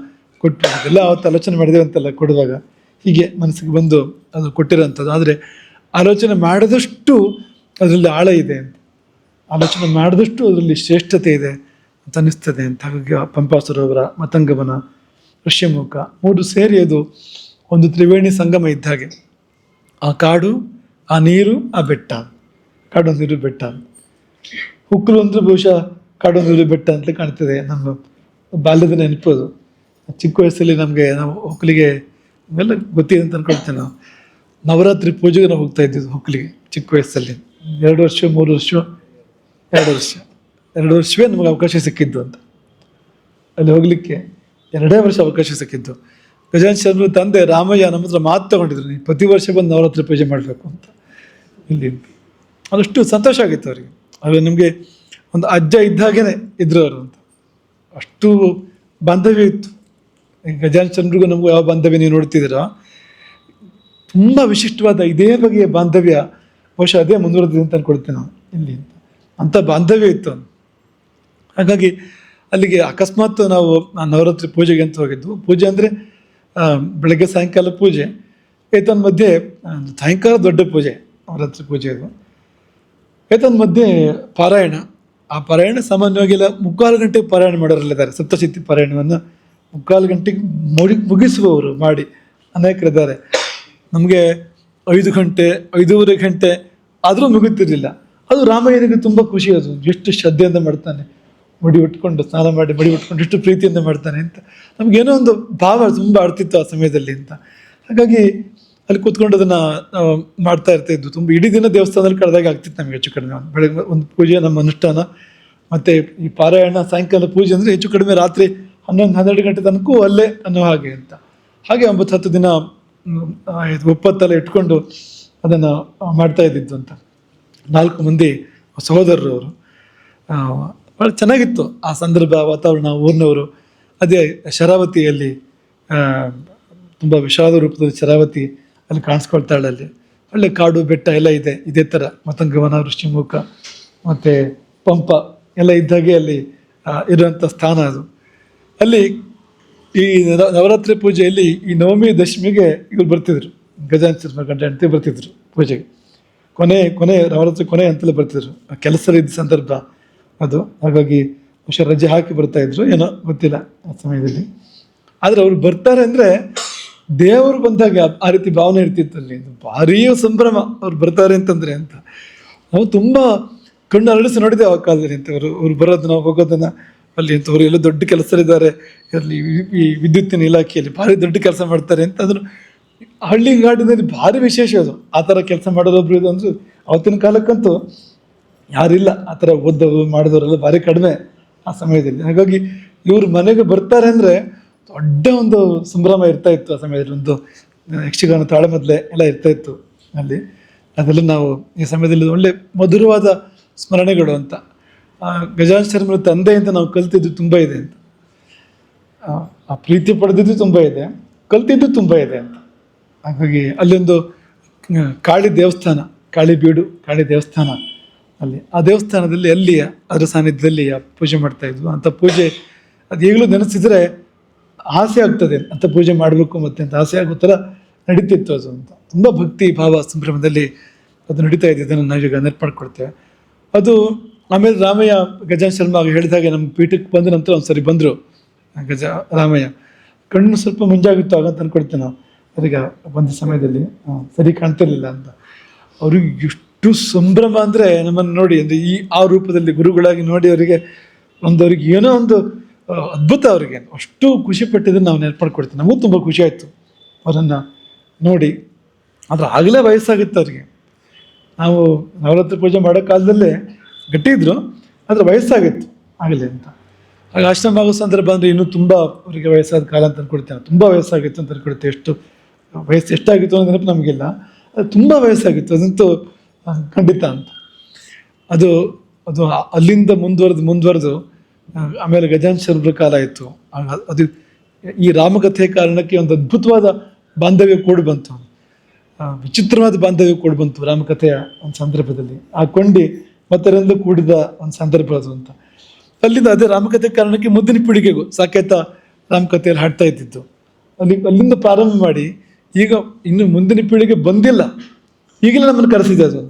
ಕೊಟ್ಟು ಅದೆಲ್ಲ ಅವತ್ತು ಆಲೋಚನೆ ಮಾಡಿದೆ ಅಂತೆಲ್ಲ ಕೊಡುವಾಗ ಹೀಗೆ ಮನಸ್ಸಿಗೆ ಬಂದು ಅದು ಕೊಟ್ಟಿರೋಂಥದ್ದು ಆದರೆ ಆಲೋಚನೆ ಮಾಡಿದಷ್ಟು ಅದರಲ್ಲಿ ಆಳ ಇದೆ ಅಂತ. ಆಲೋಚನೆ ಮಾಡಿದಷ್ಟು ಅದರಲ್ಲಿ ಶ್ರೇಷ್ಠತೆ ಇದೆ ಅಂತ ಅನ್ನಿಸ್ತದೆ ಅಂತ. ಹಾಗಾಗಿ ಪಂಪಾ ಸರೋವರ ಮತಂಗವನ ಋಷ್ಯಮುಖ ಮೂರು ಸೇರಿ ಅದು ಒಂದು ತ್ರಿವೇಣಿ ಸಂಗಮ ಇದ್ದ ಹಾಗೆ. ಆ ಕಾಡು, ಆ ನೀರು, ಆ ಬೆಟ್ಟ. ಕಾಡು ನೀರು ಬೆಟ್ಟ. ಹುಕ್ಕಲು ಅಂದ್ರೆ ಬಹುಶಃ ಕಾಡು ನೀರು ಬೆಟ್ಟ ಅಂತ ಕಾಣ್ತದೆ. ನಮ್ಮ ಬಾಲ್ಯದ ನೆನಪದು ಚಿಕ್ಕ ವಯಸ್ಸಲ್ಲಿ ನಮಗೆ ನಾವು ಹುಕ್ಕಲಿಗೆ ಇವೆಲ್ಲ ಗೊತ್ತಿದೆ ಅಂತ ಅನ್ಕೊಳ್ತೇನೆ ನಾವು. ನವರಾತ್ರಿ ಪೂಜೆಗೆ ನಾವು ಹೋಗ್ತಾ ಇದ್ದಿದ್ದು ಹುಕ್ಕಲಿಗೆ ಚಿಕ್ಕ ವಯಸ್ಸಲ್ಲಿ. ಎರಡು ವರ್ಷ, ಮೂರು ವರ್ಷ, ಎರಡು ವರ್ಷ. ಎರಡು ವರ್ಷವೇ ನಮಗೆ ಅವಕಾಶ ಸಿಕ್ಕಿದ್ದು ಅಂತ. ಅಲ್ಲಿ ಹೋಗಲಿಕ್ಕೆ ಎರಡೇ ವರ್ಷ ಅವಕಾಶ ಸಿಕ್ಕಿದ್ದು. ಗಜಾನ್ ಶರ್ಮ ತಂದೆ ರಾಮಯ್ಯ ನಮ್ಮ ಹತ್ರ ಮಾತು ತಗೊಂಡಿದ್ರು ನೀವು ಪ್ರತಿ ವರ್ಷ ಬಂದು ನವರಾತ್ರಿ ಪೂಜೆ ಮಾಡಬೇಕು ಅಂತ. ಇಲ್ಲಿ ಅದಷ್ಟು ಸಂತೋಷ ಆಗಿತ್ತು ಅವರಿಗೆ. ಅವರು ನಿಮಗೆ ಒಂದು ಅಜ್ಜ ಇದ್ದಾಗೇನೆ ಇದ್ರು ಅವರು ಅಂತ. ಅಷ್ಟು ಬಾಂಧವ್ಯ ಇತ್ತು. ಗಜಾನ್ ಚಂದ್ರಿಗೂ ನಮಗೂ ಯಾವ ಬಾಂಧವ್ಯ ನೀವು ನೋಡ್ತಿದ್ದೀರಾ? ತುಂಬ ವಿಶಿಷ್ಟವಾದ ಇದೇ ಬಗೆಯ ಬಾಂಧವ್ಯ ಬಹುಶಃ ಅದೇ ಮುಂದುವರೆದಿದೆ ಅಂತ ಅನ್ಕೊಳ್ತೇನೆ ನಾವು ಇಲ್ಲಿ ಅಂತ. ಅಂಥ ಬಾಂಧವ್ಯ ಇತ್ತು ಹಾಗಾಗಿ ಅಲ್ಲಿಗೆ ಅಕಸ್ಮಾತ್ ನಾವು ನವರಾತ್ರಿ ಪೂಜೆಗೆ ಅಂತ ಹೋಗಿದ್ವು. ಪೂಜೆ ಅಂದರೆ ಬೆಳಗ್ಗೆ ಸಾಯಂಕಾಲ ಪೂಜೆ, ಏತನ್ ಮಧ್ಯೆ ಸಾಯಂಕಾಲ ದೊಡ್ಡ ಪೂಜೆ, ನವರಾತ್ರಿ ಪೂಜೆ ಇದು ಏತನ್ ಮಧ್ಯೆ ಪಾರಾಯಣ, ಆ ಪಾರಾಯಣ ಸಾಮಾನ್ಯವಾಗಿಲ್ಲ ಮುಕ್ಕಾಲು ಗಂಟೆಗೆ ಪಾರಾಯಣ ಮಾಡೋರಲ್ಲಿದ್ದಾರೆ ಸಪ್ತಶಕ್ತಿ ಪಾರಾಯಣವನ್ನು ಮುಕ್ಕಾಲು ಗಂಟೆಗೆ ಮುಡಿ, ಮುಗಿಸುವವರು ಮಾಡಿ ಅನೇಕರಿದ್ದಾರೆ. ನಮಗೆ ಐದು ಗಂಟೆ, ಐದೂವರೆ ಗಂಟೆ ಆದರೂ ಮುಗಿತಿರಲಿಲ್ಲ. ಅದು ರಾಮಯ್ಯನಿಗೆ ತುಂಬ ಖುಷಿ, ಅದು ಎಷ್ಟು ಶ್ರದ್ಧೆಯಿಂದ ಮಾಡ್ತಾನೆ. ಮಡಿ ಉಟ್ಕೊಂಡು ಸ್ನಾನ ಮಾಡಿ ಮಡಿ ಉಟ್ಕೊಂಡು ಇಷ್ಟು ಪ್ರೀತಿಯಿಂದ ಮಾಡ್ತಾನೆ ಅಂತ. ನಮಗೇನೋ ಒಂದು ಭಾವ ತುಂಬ ಆಡ್ತಿತ್ತು ಆ ಸಮಯದಲ್ಲಿ ಅಂತ. ಹಾಗಾಗಿ ಅಲ್ಲಿ ಕೂತ್ಕೊಂಡು ಅದನ್ನು ಮಾಡ್ತಾ ಇರ್ತಾ ಇದ್ವು. ತುಂಬ ಇಡೀ ದಿನ ದೇವಸ್ಥಾನದಲ್ಲಿ ಕಳೆದಾಗ ಆಗ್ತಿತ್ತು ನಮಗೆ ಹೆಚ್ಚು ಕಡಿಮೆ. ಬೆಳಗ್ಗೆ ಒಂದು ಪೂಜೆ, ನಮ್ಮ ಅನುಷ್ಠಾನ, ಮತ್ತು ಈ ಪಾರಾಯಣ, ಸಾಯಂಕಾಲ ಪೂಜೆ ಅಂದರೆ ಹೆಚ್ಚು ಕಡಿಮೆ ರಾತ್ರಿ ಹನ್ನೊಂದು, ಹನ್ನೆರಡು ಗಂಟೆ ತನಕ ಅಲ್ಲೇ ಅನ್ನೋ ಹಾಗೆ ಅಂತ. ಹಾಗೆ ಒಂಬತ್ತು, ಹತ್ತು ದಿನ ಒಪ್ಪತ್ತೆಲ್ಲ ಇಟ್ಕೊಂಡು ಅದನ್ನು ಮಾಡ್ತಾ ಇದ್ದಿದ್ದು ಅಂತ. ನಾಲ್ಕು ಮಂದಿ ಸಹೋದರರು ಅವರು. ಭಾಳ ಚೆನ್ನಾಗಿತ್ತು ಆ ಸಂದರ್ಭ ವಾತಾವರಣ ಊರಿನವರು. ಅದೇ ಶರಾವತಿಯಲ್ಲಿ ತುಂಬ ವಿಷಾದ ರೂಪದಲ್ಲಿ ಶರಾವತಿ ಅಲ್ಲಿ ಕಾಣಿಸ್ಕೊಳ್ತಾಳೆ ಅಲ್ಲಿ. ಒಳ್ಳೆ ಕಾಡು ಬೆಟ್ಟ ಎಲ್ಲ ಇದೆ, ಇದೇ ಥರ ಮತಂಗವನ ಋಷಿಮುಖ ಮತ್ತು ಪಂಪ ಎಲ್ಲ ಇದ್ದಾಗೆ ಅಲ್ಲಿ ಇರುವಂಥ ಸ್ಥಾನ ಅದು. ಅಲ್ಲಿ ಈ ನವರಾತ್ರಿ ಪೂಜೆಯಲ್ಲಿ ಈ ನವಮಿ ದಶಮಿಗೆ ಇವ್ರು ಬರ್ತಿದ್ರು. ಗಜಾನ್ ಗಂಟೆ ಹೆಂಡತಿ ಬರ್ತಿದ್ರು ಪೂಜೆಗೆ. ಕೊನೆ ಕೊನೆ ನವರಾತ್ರಿ ಕೊನೆ ಅಂತಲೇ ಬರ್ತಿದ್ರು. ಕೆಲಸ ಇದ್ದ ಸಂದರ್ಭ. ಅದು. ಹಾಗಾಗಿ ಬಹುಶಃ ರಜೆ ಹಾಕಿ ಬರ್ತಾ ಇದ್ರು. ಏನೋ ಗೊತ್ತಿಲ್ಲ ಆ ಸಮಯದಲ್ಲಿ. ಆದರೆ ಅವ್ರು ಬರ್ತಾರೆ ಅಂದರೆ ದೇವರು ಬಂದಾಗ ಆ ರೀತಿ ಭಾವನೆ ಇರ್ತಿತ್ತು ಅಲ್ಲಿ ಭಾರೀ ಸಂಭ್ರಮ ಅವ್ರು ಬರ್ತಾರೆ ಅಂತಂದ್ರೆ ಅಂತ. ನಾವು ತುಂಬ ಕಣ್ಣು ಅರಳಿಸಿ ನೋಡಿದೆ ಆ ಕಾಲದಲ್ಲಿ ಅಂತ. ಅವರು, ಅವ್ರು ಬರೋದನ್ನ, ಹೋಗೋದನ್ನ. ಅಲ್ಲಿ ಅಂತ ಅವರು ಎಲ್ಲ ದೊಡ್ಡ ಕೆಲಸರಿದ್ದಾರೆ ಅಲ್ಲಿ ಈ ವಿದ್ಯುತ್ತಿನ ಇಲಾಖೆಯಲ್ಲಿ ಭಾರಿ ದೊಡ್ಡ ಕೆಲಸ ಮಾಡ್ತಾರೆ ಅಂತ ಅದನ್ನು ಹಳ್ಳಿ ಗಾಡಿನಲ್ಲಿ ಭಾರಿ ವಿಶೇಷ ಅದು. ಆ ಥರ ಕೆಲಸ ಮಾಡೋರೊಬ್ರು ಇದು ಅಂದ್ರೆ. ಅವತ್ತಿನ ಕಾಲಕ್ಕಂತೂ ಯಾರಿಲ್ಲ ಆ ಥರ ಓದೋರು ಮಾಡಿದವರೆಲ್ಲ ಭಾರಿ ಕಡಿಮೆ ಆ ಸಮಯದಲ್ಲಿ. ಹಾಗಾಗಿ ಇವರು ಮನೆಗೆ ಬರ್ತಾರೆ ಅಂದರೆ ದೊಡ್ಡ ಒಂದು ಸಂಭ್ರಮ ಇರ್ತಾ ಇತ್ತು ಆ ಸಮಯದಲ್ಲಿ. ಒಂದು ಯಕ್ಷಗಾನ ತಾಳಮದ್ಲೆ ಎಲ್ಲ ಇರ್ತಾ ಇತ್ತು ಅಲ್ಲಿ. ಅದೆಲ್ಲ ನಾವು ಈ ಸಮಯದಲ್ಲಿ ಒಳ್ಳೆ ಮಧುರವಾದ ಸ್ಮರಣೆಗಳು ಅಂತ. ಆ, ಗಜಾನನ ತಂದೆ ತಂದೆಯಿಂದ ನಾವು ಕಲ್ತಿದ್ದು ತುಂಬ ಇದೆ ಅಂತ. ಆ, ಪ್ರೀತಿ ಪಡೆದಿದ್ದು ತುಂಬ ಇದೆ ಕಲ್ತಿದ್ದು ತುಂಬ ಇದೆ ಅಂತ. ಹಾಗಾಗಿ ಅಲ್ಲೊಂದು ಕಾಳಿ ದೇವಸ್ಥಾನ ಕಾಳಿ ಬೀಡು ಕಾಳಿ ದೇವಸ್ಥಾನ. ಅಲ್ಲಿ ಆ ದೇವಸ್ಥಾನದಲ್ಲಿ ಅಲ್ಲಿ ಅದರ ಸಾನ್ನಿಧ್ಯದಲ್ಲಿ ಆ ಪೂಜೆ ಮಾಡ್ತಾ ಇದ್ವು. ಅಂಥ ಪೂಜೆ ಅದು ಈಗಲೂ ನೆನೆಸಿದ್ರೆ ಆಸೆ ಆಗ್ತದೆ. ಅಂತ ಪೂಜೆ ಮಾಡಬೇಕು ಮತ್ತೆ ಅಂತ ಆಸೆ ಆಗೋ ಥರ ನಡೀತಿತ್ತು ಅದು ಅಂತ. ತುಂಬ ಭಕ್ತಿ ಭಾವ ಸಂಭ್ರಮದಲ್ಲಿ ಅದು ನಡೀತಾ ಇದ್ದಿದ್ದನ್ನು ನಾವೀಗ ನೆನಪಾಡ್ಕೊಳ್ತೇವೆ. ಅದು ಆಮೇಲೆ ರಾಮಯ್ಯ ಗಜಾನ್ ಶರ್ಮಾ ಹೇಳಿದಾಗೆ ನಮ್ಮ ಪೀಠಕ್ಕೆ ಬಂದ ನಂತರ ಒಂದ್ಸರಿ ಬಂದರು. ಗಜ ರಾಮಯ್ಯ. ಕಣ್ಣು ಸ್ವಲ್ಪ ಮುಂಜಾಗಿತ್ತು ಆಗಂತ ಅನ್ಕೊಳ್ತೇವೆ ನಾವು. ಅದೀಗ ಬಂದ ಸಮಯದಲ್ಲಿ. ಸರಿ ಕಾಣ್ತಿರ್ಲಿಲ್ಲ ಅಂತ. ಅವ್ರಿಗೆ ಎಷ್ಟು ಸಂಭ್ರಮ ಅಂದರೆ ನಮ್ಮನ್ನು ನೋಡಿ, ಅಂದರೆ ಈ ಆ ರೂಪದಲ್ಲಿ ಗುರುಗಳಾಗಿ ನೋಡಿ ಅವರಿಗೆ ಒಂದು ಅವ್ರಿಗೆ ಏನೋ ಒಂದು ಅದ್ಭುತ ಅವರಿಗೆ. ಅಷ್ಟು ಖುಷಿ ಪಟ್ಟಿದ್ದನ್ನು ನಾವು ನೆನಪಡ್ಕೊಡ್ತೀವಿ ನಮಗೂ ತುಂಬ ಖುಷಿ ಆಯಿತು ಅವರನ್ನು ನೋಡಿ. ಆದರೆ ಆಗಲೇ ವಯಸ್ಸಾಗುತ್ತೆ ಅವರಿಗೆ. ನಾವು ನವರಾತ್ರಿ ಪೂಜೆ ಮಾಡೋ ಕಾಲದಲ್ಲೇ ಗಟ್ಟಿದ್ರು ಆದರೆ ವಯಸ್ಸಾಗಿತ್ತು ಆಗಲೇ ಅಂತ. ಆಗ ಆಶ್ರಮ ಆಗೋ ಸಂದರ್ಭ ಅಂದರೆ ಇನ್ನೂ ತುಂಬ ಅವರಿಗೆ ವಯಸ್ಸಾದ ಕಾಲ ಅಂತ ಅನ್ಕೊಳ್ತೇವೆ ತುಂಬ ವಯಸ್ಸಾಗಿತ್ತು ಅಂತ ಅನ್ಕೊಳ್ತೇವೆ ಎಷ್ಟು, ವಯಸ್ಸು ಎಷ್ಟಾಗಿತ್ತು ಅನ್ನೋ ನೆನಪು ನಮಗಿಲ್ಲ. ಅದು ತುಂಬ ವಯಸ್ಸಾಗಿತ್ತು. ಅದಂತೂ ಖಂಡಿತ ಅಂತ. ಅದು ಅದು ಅಲ್ಲಿಂದ ಮುಂದುವರೆದು ಮುಂದುವರೆದು ಆಮೇಲೆ ಗಜಾನ್ ಶರ್ಬ್ರ ಕಾಲ ಇತ್ತು ಅದು, ಈ ರಾಮಕಥೆ ಕಾರಣಕ್ಕೆ ಒಂದು ಅದ್ಭುತವಾದ ಬಾಂಧವ್ಯ ಕೂಡಿ ಬಂತು. ವಿಚಿತ್ರವಾದ ಬಾಂಧವ್ಯ ಕೂಡಿ ಬಂತು ರಾಮಕಥೆಯ ಒಂದು ಸಂದರ್ಭದಲ್ಲಿ. ಆ ಕೊಂಡಿ ಮತ್ತರಿಂದ ಕೂಡಿದ ಒಂದು ಸಂದರ್ಭ ಅದು ಅಂತ. ಅಲ್ಲಿಂದ ಅದೇ ರಾಮಕಥೆ ಕಾರಣಕ್ಕೆ ಮುದ್ದಿನ ಪೀಳಿಗೆಗೂ, ಸಾಕೇತ ರಾಮಕಥೆಯಲ್ಲಿ ಹಾಡ್ತಾ ಇದ್ದಿದ್ದು. ಅಲ್ಲಿ, ಅಲ್ಲಿಂದ ಪ್ರಾರಂಭ ಮಾಡಿ, ಈಗ ಇನ್ನು ಮುಂದಿನ ಪೀಳಿಗೆ ಬಂದಿಲ್ಲ. ಈಗಲೇ ನಮ್ಮನ್ನು ಕರೆಸಿದೆ ಅದು.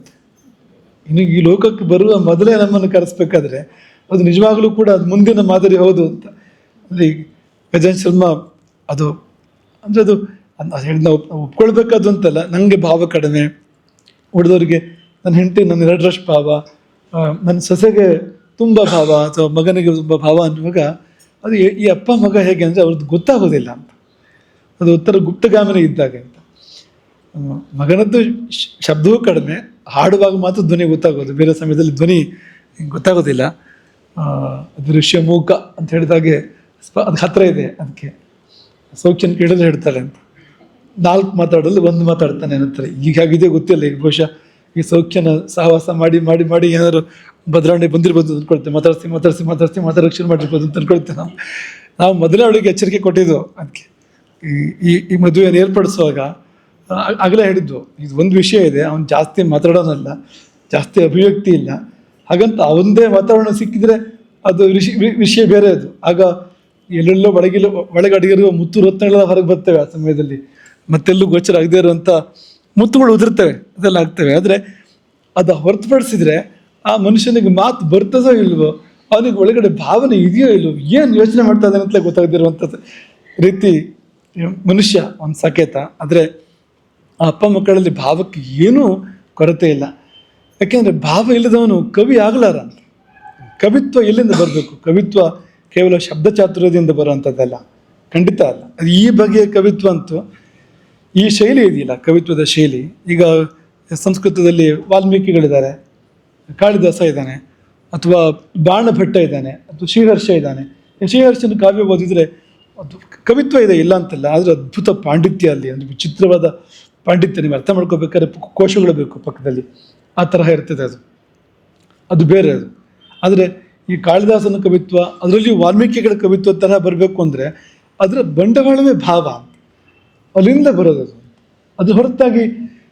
ಇನ್ನು ಈ ಲೋಕಕ್ಕೆ ಬರುವ ಮೊದಲೇ ನಮ್ಮನ್ನು ಕರೆಸ್ಬೇಕಾದ್ರೆ ಅದು ನಿಜವಾಗಲೂ ಕೂಡ ಅದು ಮುಂದಿನ ಮಾದರಿ ಹೌದು ಅಂತ. ಅಂದರೆ ಗಜನ್ ಶರ್ಮ ಅದು, ಅಂದರೆ ಅದು ಅದ್- ಅದು ಹೇಳಿ ನಾವು ಒಪ್ಕೊಳ್ಬೇಕಾದ್ದು ಅಂತಲ್ಲ ನನಗೆ ಭಾವ ಕಡಿಮೆ. ಉಳಿದವರಿಗೆ ನನ್ನ ಹೆಂಡತಿ ನನ್ನ ಎರಡರಷ್ಟು ಭಾವ ನನ್ನ ಸೊಸೆಗೆ ತುಂಬ ಭಾವ, ಅಥವಾ ಮಗನಿಗೆ ತುಂಬ ಭಾವ ಅನ್ನುವಾಗ ಅದು ಈ- ಅಪ್ಪ ಮಗ ಹೇಗೆ ಅಂದರೆ ಅವ್ರದ್ದು ಗೊತ್ತಾಗೋದಿಲ್ಲ ಅಂತ. ಅದು ಉತ್ತರ ಗುಪ್ತಗಾಮಿನಿ ಇದ್ದಾಗ. ಮಗನದ್ದು ಶಬ್ದವೂ ಕಡಿಮೆ, ಹಾಡುವಾಗ ಮಾತ್ರ ಧ್ವನಿ ಗೊತ್ತಾಗೋದು. ಬೇರೆ ಸಮಯದಲ್ಲಿ ಧ್ವನಿ ಗೊತ್ತಾಗೋದಿಲ್ಲ. ಅದು ಮೂಕ ಅಂತ ಹೇಳಿದಾಗೆ ಸ್ಪ, ಅದು ಹತ್ರ ಇದೆ ಅದಕ್ಕೆ. ಸೌಖ್ಯನ ಕೇಳಿದ್ರೆ ಹೇಳ್ತಾಳೆ ಅಂತ. ನಾಲ್ಕು ಮಾತಾಡಲು ಒಂದು ಮಾತಾಡ್ತಾನೆ ಅನ್ನತ್ತಾರೆ. ಈಗ ಆಗಿದೆ ಗೊತ್ತಿಲ್ಲ. ಈಗ ಬಹುಶಃ ಈ ಸೌಖ್ಯನ ಸಹವಾಸ ಮಾಡಿ ಮಾಡಿ ಮಾಡಿ ಏನಾದ್ರು ಬದಲಾವಣೆ ಬಂದಿರ್ಬೋದು ಅಂದ್ಕೊಳ್ತೇವೆ ಮಾತಾಡ್ಸಿ ಮಾತಾಡ್ಸಿ, ಮಾತಾಡಿಸಿ, ಮಾತಾಡೋಕೆ ಶುರು ಮಾಡಿರ್ಬೋದು ಅಂತ ಅಂದ್ಕೊಳ್ತೇವೆ ನಾವು. ನಾವು ಮೊದಲೇ ಅವಳಿಗೆ ಎಚ್ಚರಿಕೆ ಕೊಟ್ಟಿದ್ದು ಅದಕ್ಕೆ. ಈ- ಈ ಮದುವೆಯನ್ನು ಏರ್ಪಡಿಸುವಾಗ ಆಗಲೇ ಹೇಳಿದ್ದು ಇದು ಒಂದು ವಿಷಯ ಇದೆ, ಅವನು ಜಾಸ್ತಿ ಮಾತಾಡೋನಲ್ಲ, ಜಾಸ್ತಿ ಅಭಿವ್ಯಕ್ತಿ ಇಲ್ಲ. ಹಾಗಂತ ಅವನದೇ ವಾತಾವರಣ ಸಿಕ್ಕಿದ್ರೆ ಅದು ವಿಷಯ ಬೇರೆ ಅದು. ಆಗ ಎಲ್ಲೆಲ್ಲೋ ಒಳಗಿಲ್ಲ, ಒಳಗೆ ಅಡಗಿರುವ ಮುತ್ತು ರತ್ನಗಳೆಲ್ಲ ಹೊರಗೆ ಬರ್ತವೆ ಆ ಸಮಯದಲ್ಲಿ. ಮತ್ತೆಲ್ಲೂ ಗೋಚರ ಆಗದೇ ಇರುವಂಥ ಮುತ್ತುಗಳು ಉದುರ್ತವೆ, ಅದೆಲ್ಲ ಆಗ್ತವೆ. ಆದರೆ ಅದು ಹೊರತುಪಡಿಸಿದ್ರೆ ಆ ಮನುಷ್ಯನಿಗೆ ಮಾತು ಬರ್ತದೋ ಇಲ್ವೋ, ಅವನಿಗೆ ಒಳಗಡೆ ಭಾವನೆ ಇದೆಯೋ ಇಲ್ವೋ, ಏನು ಯೋಚನೆ ಮಾಡ್ತಾ ಇದ್ದಾನೆ ಅಂತಲೇ ಗೊತ್ತಾಗದಿರುವಂಥದ್ದು ರೀತಿ ಮನುಷ್ಯ ಒಂದು ಸಂಕೇತ. ಆದರೆ ಅಪ್ಪ ಮಕ್ಕಳಲ್ಲಿ ಭಾವಕ್ಕೆ ಏನೂ ಕೊರತೆ ಇಲ್ಲ. ಯಾಕೆಂದರೆ ಭಾವ ಇಲ್ಲದವನು ಕವಿ ಆಗಲಾರ ಕವಿತ್ವ ಎಲ್ಲಿಂದ ಬರಬೇಕು? ಕವಿತ್ವ ಕೇವಲ ಶಬ್ದ ಚಾತುರ್ಯದಿಂದ ಬರುವಂಥದ್ದಲ್ಲ. ಖಂಡಿತ ಅಲ್ಲ. ಅದು ಈ ಬಗೆಯ ಕವಿತ್ವ ಅಂತೂ ಈ ಶೈಲಿ ಇದೆಯಲ್ಲ, ಕವಿತ್ವದ ಶೈಲಿ. ಈಗ ಸಂಸ್ಕೃತದಲ್ಲಿ ವಾಲ್ಮೀಕಿಗಳಿದ್ದಾರೆ. ಕಾಳಿದಾಸ ಇದ್ದಾನೆ, ಅಥವಾ ಬಾಣಭಟ್ಟ ಇದ್ದಾನೆ, ಅಥವಾ ಶ್ರೀಹರ್ಷ ಇದ್ದಾನೆ. ಶ್ರೀಹರ್ಷನ ಕಾವ್ಯ ಓದಿದರೆ ಅದು ಕವಿತ್ವ ಇದೆ ಇಲ್ಲ ಅಂತಲ್ಲ, ಆದರೆ ಅದ್ಭುತ ಪಾಂಡಿತ್ಯ ಅಲ್ಲಿ, ಒಂದು ವಿಚಿತ್ರವಾದ ಪಾಂಡಿತ್ಯ ನೀವು ಅರ್ಥ ಮಾಡ್ಕೋಬೇಕಾದ್ರೆ ಕೋಶಗಳು ಬೇಕು ಪಕ್ಕದಲ್ಲಿ. ಆ ತರಹ ಇರ್ತದೆ ಅದು. ಅದು ಬೇರೆ ಅದು. ಆದರೆ ಈ ಕಾಳಿದಾಸನ ಕವಿತ್ವ ಅದರಲ್ಲಿಯೂ ವಾಲ್ಮೀಕಿಗಳ ಕವಿತ್ವ ತರಹ ಬರಬೇಕು ಅಂದರೆ ಅದರ ಬಂಡವಾಳವೇ ಭಾವ. ಅಲ್ಲಿಂದ ಬರೋದು ಅದು. ಅದು ಹೊರತಾಗಿ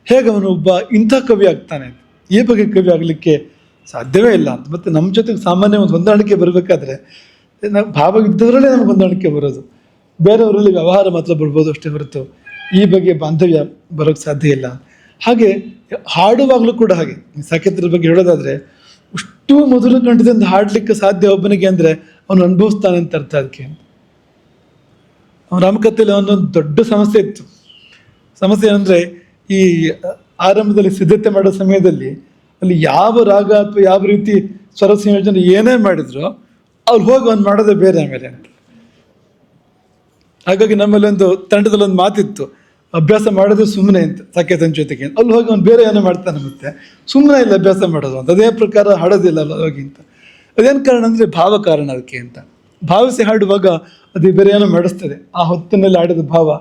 ಹೇಗೆ ಅವನು ಒಬ್ಬ ಇಂಥ ಕವಿ ಆಗ್ತಾನೆ? ಈ ಬಗ್ಗೆ ಕವಿ ಆಗಲಿಕ್ಕೆ ಸಾಧ್ಯವೇ ಇಲ್ಲ ಅಂತ. ಮತ್ತು ನಮ್ಮ ಜೊತೆಗೆ ಸಾಮಾನ್ಯ ಒಂದು ಹೊಂದಾಣಿಕೆ ಬರಬೇಕಾದ್ರೆ ನಾವು ಭಾವ ಇದ್ದವರಲ್ಲೇ ನಮ್ಗೆ ಹೊಂದಾಣಿಕೆ ಬರೋದು. ಬೇರೆಯವರಲ್ಲಿ ವ್ಯವಹಾರ ಮಾತ್ರ ಬರ್ಬೋದು ಅಷ್ಟೇ ಹೊರತು. ಈ ಬಗ್ಗೆ ಬಾಂಧವ್ಯ ಬರೋಕ್ಕೆ ಸಾಧ್ಯ ಇಲ್ಲ. ಹಾಗೆ ಹಾಡುವಾಗಲೂ ಕೂಡ ಹಾಗೆ. ಈ ಬಗ್ಗೆ ಹೇಳೋದಾದರೆ, ಅಷ್ಟು ಮೊದಲು ಕಂಠದಿಂದ ಹಾಡಲಿಕ್ಕೆ ಸಾಧ್ಯ ಒಬ್ಬನಿಗೆ ಅಂದರೆ ಅವನು ಅನುಭವಿಸ್ತಾನೆ ಅಂತ ಅರ್ಥ ಅದಕ್ಕೆ. ಅವನ ರಾಮಕಥೆಯಲ್ಲಿ ಅವನೊಂದು ದೊಡ್ಡ ಸಮಸ್ಯೆ ಇತ್ತು. ಸಮಸ್ಯೆ ಏನಂದರೆ, ಈ ಆರಂಭದಲ್ಲಿ ಸಿದ್ಧತೆ ಮಾಡೋ ಸಮಯದಲ್ಲಿ ಅಲ್ಲಿ ಯಾವ ರಾಗ ಅಥವಾ ಯಾವ ರೀತಿ ಸ್ವರ ಸಂಯೋಜನೆ ಏನೇ ಮಾಡಿದ್ರು ಅವ್ರು ಹೋಗಿ ಅವ್ನು ಮಾಡೋದೇ ಬೇರೆ ಆಮೇಲೆ ಅಂತ. ಹಾಗಾಗಿ ನಮ್ಮಲ್ಲೊಂದು ತಂಡದಲ್ಲೊಂದು ಮಾತಿತ್ತು. ಅಭ್ಯಾಸ ಮಾಡೋದು ಸುಮ್ಮನೆ ಅಂತ. ಸಾಕೇತನ ಜೊತೆಗೆ. ಅಲ್ಲಿ ಹೋಗಿ ಅವ್ನು ಬೇರೆ ಏನೋ ಮಾಡ್ತಾನೆ ಮತ್ತೆ. ಸುಮ್ಮನೆ ಇಲ್ಲ ಅಭ್ಯಾಸ ಮಾಡೋದು ಅಂತ. ಅದೇ ಪ್ರಕಾರ ಹಾಡೋದಿಲ್ಲ ಅಲ್ಲ ಹೋಗಿ ಅಂತ ಅದೇನು ಕಾರಣ ಅಂದರೆ ಭಾವ ಕಾರಣ ಅದಕ್ಕೆ ಅಂತ. ಭಾವಿಸಿ ಹಾಡುವಾಗ ಅದು ಬೇರೆ ಏನೋ ಮಾಡಿಸ್ತದೆ. ಆ ಹೊತ್ತಿನಲ್ಲಿ ಆಡಿದ ಭಾವ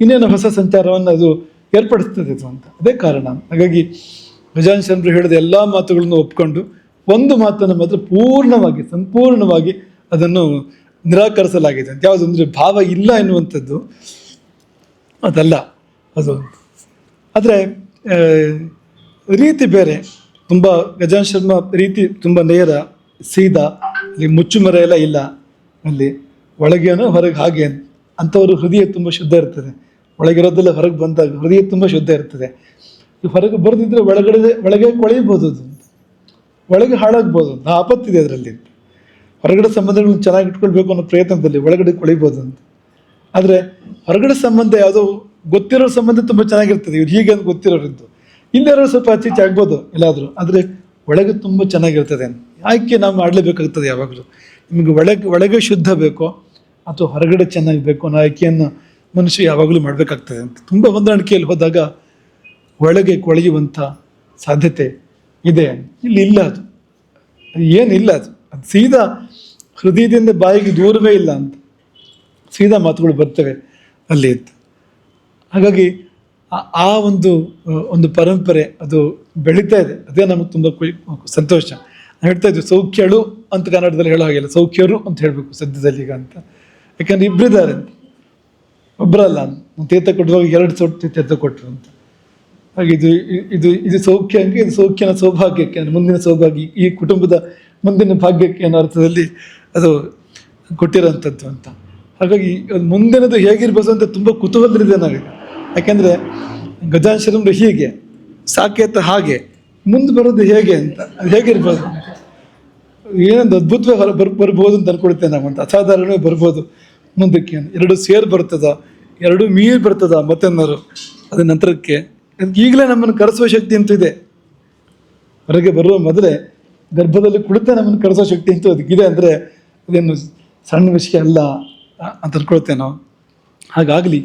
ಇನ್ನೇನು ಹೊಸ ಸಂಚಾರವನ್ನು ಅದು ಏರ್ಪಡಿಸ್ತದೆ ಅದು ಅಂತ. ಅದೇ ಕಾರಣ. ಹಾಗಾಗಿ ಗಜಾನ್ ಚಂದ್ರ ಹೇಳಿದ ಎಲ್ಲ ಮಾತುಗಳನ್ನು ಒಪ್ಕೊಂಡು ಒಂದು ಮಾತನ್ನು ಮಾತ್ರ ಪೂರ್ಣವಾಗಿ, ಸಂಪೂರ್ಣವಾಗಿ ಅದನ್ನು ನಿರಾಕರಿಸಲಾಗಿದೆ. ಅಂತ ಯಾವುದು ಅಂದರೆ ಭಾವ ಇಲ್ಲ ಎನ್ನುವಂಥದ್ದು ಅದಲ್ಲ. ಅದು. ಆದರೆ ರೀತಿ ಬೇರೆ. ತುಂಬ ಗಜಾನ್ ಶರ್ಮ ರೀತಿ ತುಂಬ ನೇರ, ಸೀದಾ, ಅಲ್ಲಿ ಮುಚ್ಚುಮರೆ ಎಲ್ಲ ಇಲ್ಲ. ಅಲ್ಲಿ ಒಳಗೇನು ಹೊರಗೆ ಹಾಗೆ ಅಂಥವರು ಹೃದಯ ತುಂಬ ಶುದ್ಧ ಇರ್ತದೆ. ಒಳಗಿರೋದೆಲ್ಲ ಹೊರಗೆ ಬಂದಾಗ ಹೃದಯ ತುಂಬ ಶುದ್ಧ ಇರ್ತದೆ. ಹೊರಗೆ ಬರೆದಿದ್ರೆ ಒಳಗಡೆ, ಒಳಗೆ ಕೊಳೆಯಬಹುದು. ಅದು ಒಳಗೆ ಹಾಳಾಗ್ಬೋದು ಆಪತ್ತಿದೆ ಅದರಲ್ಲಿ. ಹೊರಗಡೆ ಸಂಬಂಧಗಳನ್ನ ಚೆನ್ನಾಗಿ ಇಟ್ಕೊಳ್ಬೇಕು ಅನ್ನೋ ಪ್ರಯತ್ನದಲ್ಲಿ ಒಳಗಡೆ ಕೊಳಿಬೋದು ಅಂತ ಆದರೆ ಹೊರಗಡೆ ಸಂಬಂಧ ಯಾವುದೋ ಗೊತ್ತಿರೋ ಸಂಬಂಧ ತುಂಬ ಚೆನ್ನಾಗಿರ್ತದೆ. ಇವ್ರು ಹೀಗೆ ಅಂತ ಗೊತ್ತಿರೋರಿದ್ದು ಇಲ್ಲೆರೋ ಸ್ವಲ್ಪ ಆಚೆ ಈಚೆ ಆಗ್ಬೋದು ಎಲ್ಲಾದರೂ. ಆದರೆ ಒಳಗೆ ತುಂಬ ಚೆನ್ನಾಗಿರ್ತದೆ ಆಯ್ಕೆ ನಾವು ಮಾಡಲೇಬೇಕಾಗ್ತದೆ ಯಾವಾಗಲೂ? ನಿಮಗೆ ಒಳಗೆ ಒಳಗೆ ಶುದ್ಧ ಬೇಕೋ ಅಥವಾ ಹೊರಗಡೆ ಚೆನ್ನಾಗಿ ಬೇಕೋ ಅನ್ನೋ ಆಯ್ಕೆಯನ್ನು ಮನುಷ್ಯ ಯಾವಾಗಲೂ ಮಾಡಬೇಕಾಗ್ತದೆ ಅಂತ. ತುಂಬ ಹೊಂದಾಣಿಕೆಯಲ್ಲಿ ಹೋದಾಗ ಒಳಗೆ ಕೊಳೆಯುವಂಥ ಸಾಧ್ಯತೆ ಇದೆ ಇಲ್ಲಿ ಇಲ್ಲ ಅದು. ಏನಿಲ್ಲ ಅದು. ಅದು ಸೀದಾ ಹೃದಯದಿಂದ ಬಾಯಿಗೆ ದೂರವೇ ಇಲ್ಲ ಅಂತ ಸೀದಾ ಮಾತುಗಳು ಬರ್ತವೆ ಅಲ್ಲಿ ಅಂತ. ಹಾಗಾಗಿ ಆ- ಒಂದು ಒಂದು ಪರಂಪರೆ ಅದು ಬೆಳೀತಾ ಇದೆ. ಅದೇ ನಮಗೆ ತುಂಬ ಸಂತೋಷ. ನಾನು ಹೇಳ್ತಾ ಇದ್ವಿ ಸೌಖ್ಯಳು ಅಂತ ಕನ್ನಡದಲ್ಲಿ ಹೇಳೋ ಹಾಗಿಲ್ಲ ಸೌಖ್ಯರು ಅಂತ ಹೇಳಬೇಕು ಸದ್ಯದಲ್ಲಿ ಈಗ ಅಂತ. ಯಾಕಂದ್ರೆ ಇಬ್ಬರಿದ್ದಾರೆ ಅಂತ. ಒಬ್ಬರಲ್ಲ ಅಂತ ತೀರ್ಥ ಕೊಟ್ಟಿರುವಾಗ ಎರಡು ಸೊಟ್ಟು ತೀರ್ಥ ಕೊಟ್ಟರು ಅಂತ. ಹಾಗೆ ಇದು ಇದು ಇದು ಸೌಖ್ಯ ಅಂದರೆ ಇದು ಸೌಖ್ಯನ ಸೌಭಾಗ್ಯಕ್ಕೆ, ಮುಂದಿನ ಸೌಭಾಗ್ಯ, ಈ ಕುಟುಂಬದ ಮುಂದಿನ ಭಾಗ್ಯಕ್ಕೆ ಅನ್ನೋ ಅರ್ಥದಲ್ಲಿ ಅದು ಕೊಟ್ಟಿರೋಂಥದ್ದು ಅಂತ. ಹಾಗಾಗಿ ಅದು ಮುಂದಿನದು ಹೇಗಿರ್ಬೋದು ಅಂತ ತುಂಬ ಕುತೂಹಲದಲ್ಲಿದೆ ನನಗೆ. ಯಾಕೆಂದರೆ ಗಜಾನ್ ಹೀಗೆ, ಸಾಕೇತ ಹಾಗೆ, ಮುಂದೆ ಬರೋದು ಹೇಗೆ ಅಂತ, ಅದು ಹೇಗಿರ್ಬೋದು? ಏನೊಂದು ಅದ್ಭುತವಾಗಿ ಹೊರ ಬರ್, ಬರ್ಬೋದು ಅಂತ ಅನ್ಕೊಳ್ತೇನೆ ನಾವು ಅಂತ ಅಸಾಧಾರಣವೇ ಬರ್ಬೋದು. ಮುಂದಕ್ಕೆ. ಎರಡು ಸೇರ್ ಬರ್ತದ, ಎರಡು ಮೀರ್ ಬರ್ತದ ಮತ್ತೆನಾರು ಅದ ನಂತರಕ್ಕೆ ಈಗಲೇ ನಮ್ಮನ್ನು ಕರೆಸುವ ಶಕ್ತಿ ಅಂತೂ ಇದೆ. ಹೊರಗೆ ಬರುವ ಮೊದಲೇ ಗರ್ಭದಲ್ಲಿ ಕುಳಿತ ನಮ್ಮನ್ನು ಕರೆಸೋ ಶಕ್ತಿ ಅಂತೂ ಅದಕ್ಕಿದೆ. ಅಂದರೆ ಅದೇನು ಸಣ್ಣ ವಿಷಯ ಅಲ್ಲ ಅಂತ ಅಂದ್ಕೊಳ್ತೇವೆ ನಾವು. ಹಾಗಾಗಲಿ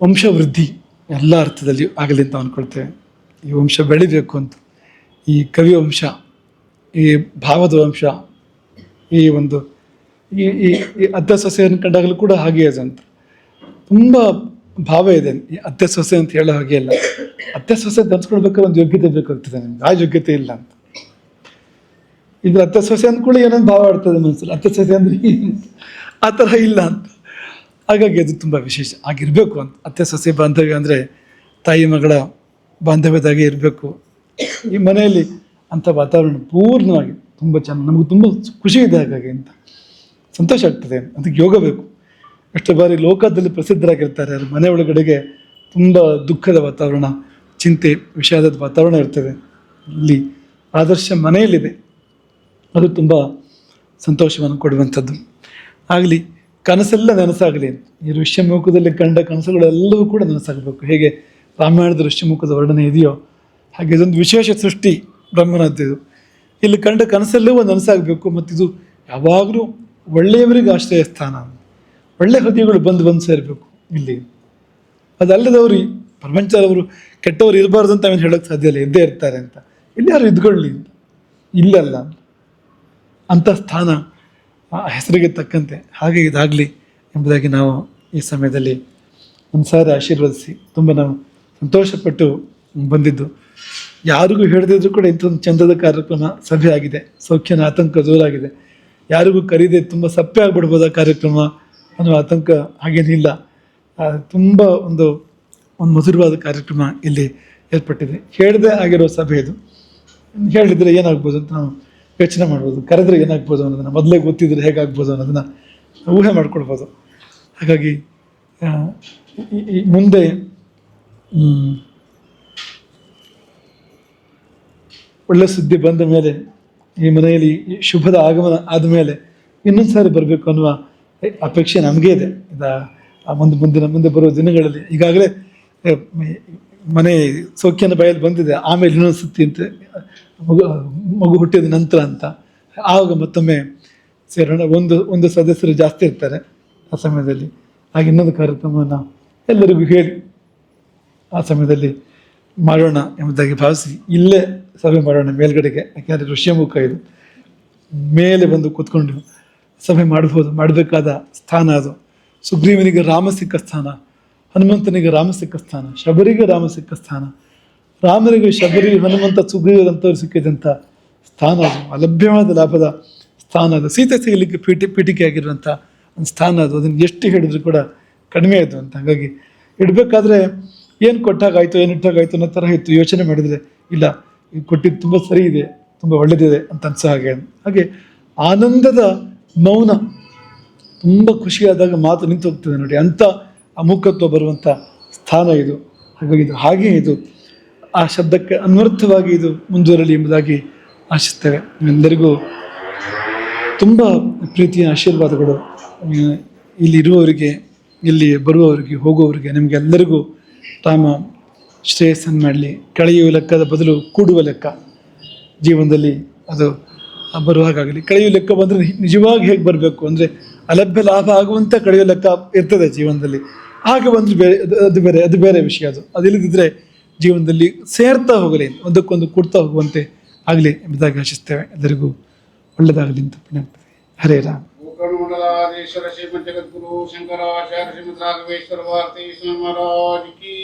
ವಂಶವೃದ್ಧಿ ಎಲ್ಲ ಅರ್ಥದಲ್ಲಿ ಆಗಲಿ ಅಂತ ಅಂದ್ಕೊಳ್ತೇವೆ ಈ ವಂಶ ಬೆಳಿಬೇಕು ಅಂತ. ಈ ಕವಿ ವಂಶ, ಈ ಭಾವದ ವಂಶ, ಈ ಒಂದು ಈ ಈ ಅತ್ತೆ ಸೊಸೆಯನ್ನು ಕಂಡಾಗಲೂ ಕೂಡ ಹಾಗೆ ಅಂತ ತುಂಬ ಭಾವ ಇದೆ ಈ ಅತ್ತೆ ಸೊಸೆ ಅಂತ ಹೇಳೋ ಹಾಗೆ ಇಲ್ಲ ಅತ್ತೆ ಸೊಸೆ ಧರಿಸ್ಕೊಳ್ಬೇಕಾದ್ರೆ ಒಂದು ಯೋಗ್ಯತೆ ಬೇಕಾಗ್ತದೆ ನಿಮ್ಗೆ. ಆ ಯೋಗ್ಯತೆ ಇಲ್ಲ ಅಂತ. ಇದು ಅತ್ತೆ ಸೊಸೆ ಅಂದ್ಕೊಳ್ಳಿ ಏನೊಂದು ಭಾವ ಆಡ್ತದೆ ಮನಸ್ಸಲ್ಲಿ ಅತ್ತೆ ಸೊಸೆ ಅಂದ್ರೆ? ಆ ಥರ ಇಲ್ಲ ಅಂತ. ಹಾಗಾಗಿ ಅದು ತುಂಬ ವಿಶೇಷ. ಆಗಿರಬೇಕು ಅಂತ. ಅತ್ತೆ ಸೊಸೆ ಬಾಂಧವ್ಯ ಅಂದರೆ ತಾಯಿ ಮಗಳ ಬಾಂಧವ್ಯದಾಗೆ ಇರಬೇಕು. ಈ ಮನೆಯಲ್ಲಿ ಅಂಥ ವಾತಾವರಣ ಪೂರ್ಣವಾಗಿ ತುಂಬ ಚೆನ್ನಾಗಿ ನಮಗೆ ತುಂಬ ಖುಷಿ ಇದೆ ಹಾಗಾಗಿ ಅಂತ. ಸಂತೋಷ ಆಗ್ತದೆ ಅದಕ್ಕೆ ಯೋಗ ಬೇಕು. ಎಷ್ಟೋ ಬಾರಿ ಲೋಕದಲ್ಲಿ ಪ್ರಸಿದ್ಧರಾಗಿರ್ತಾರೆ. ಅವ್ರ ಮನೆ ಒಳಗಡೆಗೆ ತುಂಬ ದುಃಖದ ವಾತಾವರಣ, ಚಿಂತೆ, ವಿಷಾದದ ವಾತಾವರಣ ಇರ್ತದೆ. ಇಲ್ಲಿ ಆದರ್ಶ ಮನೆಯಲ್ಲಿದೆ. ಅದು ತುಂಬ ಸಂತೋಷವನ್ನು ಕೊಡುವಂಥದ್ದು. ಆಗಲಿ, ಕನಸೆಲ್ಲ ನನಸಾಗಲಿ. ಈ ಋಷ್ಯಮುಖದಲ್ಲಿ ಕಂಡ ಕನಸುಗಳೆಲ್ಲವೂ ಕೂಡ ನನಸಾಗಬೇಕು. ಹೇಗೆ ರಾಮಾಯಣದ ಋಷ್ಯಮುಖದ ವರ್ಣನೆ ಇದೆಯೋ, ಹಾಗೆ ಇದೊಂದು ವಿಶೇಷ ಸೃಷ್ಟಿ ಬ್ರಹ್ಮನದ್ದು ಇಲ್ಲಿ ಕಂಡ ಕನಸಲ್ಲೂ ಒಂದು ನನಸಾಗಬೇಕು ಇದು ಯಾವಾಗಲೂ ಒಳ್ಳೆಯವರಿಗೆ ಆಶ್ರಯ ಸ್ಥಾನ. ಒಳ್ಳೆ ಹೃದಯಗಳು ಬಂದು ಬಂದು ಸೇರಬೇಕು ಇಲ್ಲಿ. ಅದಲ್ಲದವರು ಪ್ರಪಂಚದವರು ಕೆಟ್ಟವರು ಇರಬಾರ್ದು ಅಂತ ಅವನು ಹೇಳೋಕ್ಕೆ ಸಾಧ್ಯ ಇಲ್ಲ. ಇದ್ದೇ ಇರ್ತಾರೆ ಅಂತ. ಇಲ್ಲಿ ಯಾರು ಇದ್ಕೊಳ್ಳಿ ಅಂತ. ಇಲ್ಲಲ್ಲ ಅಂಥ ಸ್ಥಾನ ಹೆಸರಿಗೆ ತಕ್ಕಂತೆ ಹಾಗೆ ಇದಾಗಲಿ ಎಂಬುದಾಗಿ ನಾವು ಈ ಸಮಯದಲ್ಲಿ ಒಂದು ಸಾರಿ ಆಶೀರ್ವದಿಸಿ ತುಂಬ ನಾವು ಸಂತೋಷಪಟ್ಟು ಬಂದಿದ್ದು. ಯಾರಿಗೂ ಹೇಳದಿದ್ರು ಕೂಡ ಇಂಥೊಂದು ಚಂದದ ಕಾರ್ಯಕ್ರಮ ಸಭೆ ಆಗಿದೆ. ಸೌಖ್ಯನ ಆತಂಕ ದೂರಾಗಿದೆ. ಯಾರಿಗೂ ಕರೀದೆ ತುಂಬ ಸಪ್ಪೆ ಆಗ್ಬಿಡ್ಬೋದ ಕಾರ್ಯಕ್ರಮ ಅನ್ನೋ ಆತಂಕ ಹಾಗೇನಿಲ್ಲ ತುಂಬ ಒಂದು ಒಂದು ಮಧುರವಾದ ಕಾರ್ಯಕ್ರಮ ಇಲ್ಲಿ ಏರ್ಪಟ್ಟಿದೆ. ಹೇಳದೆ ಆಗಿರೋ ಸಭೆ ಇದು. ಹೇಳಿದರೆ ಏನಾಗ್ಬೋದು ಅಂತ ನಾವು ಯೋಚನೆ ಮಾಡ್ಬೋದು. ಕರೆದ್ರೆ ಏನಾಗ್ಬೋದು ಅನ್ನೋದನ್ನು, ಮೊದಲೇ ಗೊತ್ತಿದ್ರೆ ಹೇಗಾಗ್ಬೋದು ಅನ್ನೋದನ್ನು ಊಹೆ ಮಾಡ್ಕೊಳ್ಬೋದು. ಹಾಗಾಗಿ ಮುಂದೆ ಒಳ್ಳೆ ಸುದ್ದಿ ಬಂದ ಮೇಲೆ, ಈ ಮನೆಯಲ್ಲಿ ಶುಭದ ಆಗಮನ ಆದಮೇಲೆ ಇನ್ನೊಂದು ಸಾರಿ ಬರಬೇಕು ಅನ್ನುವ ಅಪೇಕ್ಷೆ ನಮಗೇ ಇದೆ. ಇದ ಮುಂದೆ, ಮುಂದಿನ, ಮುಂದೆ ಬರುವ ದಿನಗಳಲ್ಲಿ ಈಗಾಗಲೇ ಮನೆ ಸೌಖ್ಯನ ಬಯಲು ಬಂದಿದೆ. ಆಮೇಲೆ ಇನ್ನೊಂದು ಸುತ್ತಿ ಅಂತ ಮಗು ಮಗು ಹುಟ್ಟಿದ ನಂತರ ಅಂತ. ಆವಾಗ ಮತ್ತೊಮ್ಮೆ ಸೇರೋಣ, ಒಂದು ಒಂದು ಸದಸ್ಯರು ಜಾಸ್ತಿ ಇರ್ತಾರೆ ಆ ಸಮಯದಲ್ಲಿ. ಹಾಗೆ ಇನ್ನೊಂದು ಕಾರ್ಯಕ್ರಮವನ್ನು ಎಲ್ಲರಿಗೂ ಹೇಳಿ ಆ ಸಮಯದಲ್ಲಿ ಮಾಡೋಣ ಎಂಬುದಾಗಿ ಭಾವಿಸಿ, ಇಲ್ಲೇ ಸಭೆ ಮಾಡೋಣ ಮೇಲ್ಗಡೆಗೆ. ಯಾಕೆಂದರೆ ಋಷ್ಯಮುಖ ಇದು. ಮೇಲೆ ಬಂದು ಕೂತ್ಕೊಂಡು ಸಭೆ ಮಾಡ್ಬೋದು ಮಾಡಬೇಕಾದ ಸ್ಥಾನ ಅದು. ಸುಗ್ರೀವನಿಗೆ ರಾಮ ಸಿಕ್ಕ ಸ್ಥಾನ, ಹನುಮಂತನಿಗೆ ರಾಮ ಸಿಕ್ಕ ಸ್ಥಾನ, ಶಬರಿಗೆ ರಾಮ ಸಿಕ್ಕ ಸ್ಥಾನ ರಾಮನಿಗೆ ಶಬರಿ, ಹನುಮಂತ ಸುಗ್ರೀವರಂತವ್ರು ಸಿಕ್ಕಿದಂಥ ಸ್ಥಾನ, ಅದು ಅಲಭ್ಯವಾದ ಲಾಭದ ಸ್ಥಾನ ಅದು. ಸೀತೆ ಸಿಗಲಿಕ್ಕೆ ಪೀಠಿ ಪೀಠಿಕೆ ಆಗಿರುವಂಥ ಒಂದು ಸ್ಥಾನ ಅದು. ಅದನ್ನು ಎಷ್ಟು ಹೇಳಿದ್ರು ಕೂಡ ಕಡಿಮೆ ಆಯಿತು ಅಂತ. ಹಾಗಾಗಿ ಇಡಬೇಕಾದ್ರೆ ಏನು ಕೊಟ್ಟಾಗಾಯ್ತು, ಏನು ಇಟ್ಟಾಗಾಯ್ತು ಅನ್ನೋ ಥರ ಇತ್ತು. ಯೋಚನೆ ಮಾಡಿದರೆ, ಇಲ್ಲ ಕೊಟ್ಟಿದ್ದು ತುಂಬ ಸರಿ ಇದೆ, ತುಂಬ ಒಳ್ಳೆಯದಿದೆ ಅಂತ ಅನ್ಸೋ ಹಾಗೆ. ಹಾಗೆ ಆನಂದದ ಮೌನ ತುಂಬ ಖುಷಿಯಾದಾಗ ಮಾತು ನಿಂತು ಹೋಗ್ತದೆ ನೋಡಿ. ಅಂಥ ಅಮುಖತ್ವ ಬರುವಂಥ ಸ್ಥಾನ ಇದು. ಹಾಗಾಗಿ ಇದು ಹಾಗೆ ಇದು. ಆ ಶಬ್ದಕ್ಕೆ ಅನ್ವರ್ಥವಾಗಿ ಇದು ಮುಂದುವರಲಿ ಎಂಬುದಾಗಿ ಆಶಿಸ್ತೇವೆ. ನಿಮ್ಮೆಲ್ಲರಿಗೂ ತುಂಬ ಪ್ರೀತಿಯ ಆಶೀರ್ವಾದಗಳು. ಇಲ್ಲಿ ಇರುವವರಿಗೆ, ಇಲ್ಲಿ ಬರುವವರಿಗೆ, ಹೋಗುವವರಿಗೆ, ನಿಮಗೆಲ್ಲರಿಗೂ ರಾಮ ಶ್ರೇಯಸ್ಸನ್ನು ಮಾಡಲಿ. ಕಳೆಯುವ ಲೆಕ್ಕದ ಬದಲು ಕೂಡುವ ಲೆಕ್ಕ ಜೀವನದಲ್ಲಿ ಅದು ಬರುವ ಹಾಗಾಗಲಿ. ಕಳೆಯುವ ಲೆಕ್ಕ ಬಂದರೆ ನಿಜವಾಗಿ ಹೇಗೆ ಬರಬೇಕು? ಅಂದರೆ ಅಲಭ್ಯ ಲಾಭ ಆಗುವಂಥ ಕಳೆಯುವ ಲೆಕ್ಕ ಇರ್ತದೆ ಜೀವನದಲ್ಲಿ. ಹಾಗೆ ಬಂದರೆ ಬೇರೆ, ಅದು ಬೇರೆ ಅದು ಬೇರೆ ವಿಷಯ ಅದು. ಅದಿಲ್ಲದಿದ್ದರೆ ಜೀವನದಲ್ಲಿ ಸೇರ್ತಾ ಹೋಗಲಿ, ಒಂದಕ್ಕೊಂದು ಕೊಡ್ತಾ ಹೋಗುವಂತೆ ಆಗಲಿ ಎಂಬುದಾಗಿ ಆಶಿಸ್ತೇವೆ. ಎಲ್ಲರಿಗೂ ಒಳ್ಳೆಯದಾಗಲಿ ಅಂತ ಆಗ್ತದೆ ಹರೇ ರಾಮ್. ಗೋಕರ್ಣಮಂಡಲಾಧೀಶ್ವರ ಶ್ರೀಮದ್ ಜಗದ್ಗುರು ಶಂಕರಾಚಾರ್ಯ ಶ್ರೀಮದ್ ರಾಘವೇಶ್ವರ ಭಾರತೀ ಶ್ರೀ ಮಹಾರಾಜ್ ಕಿ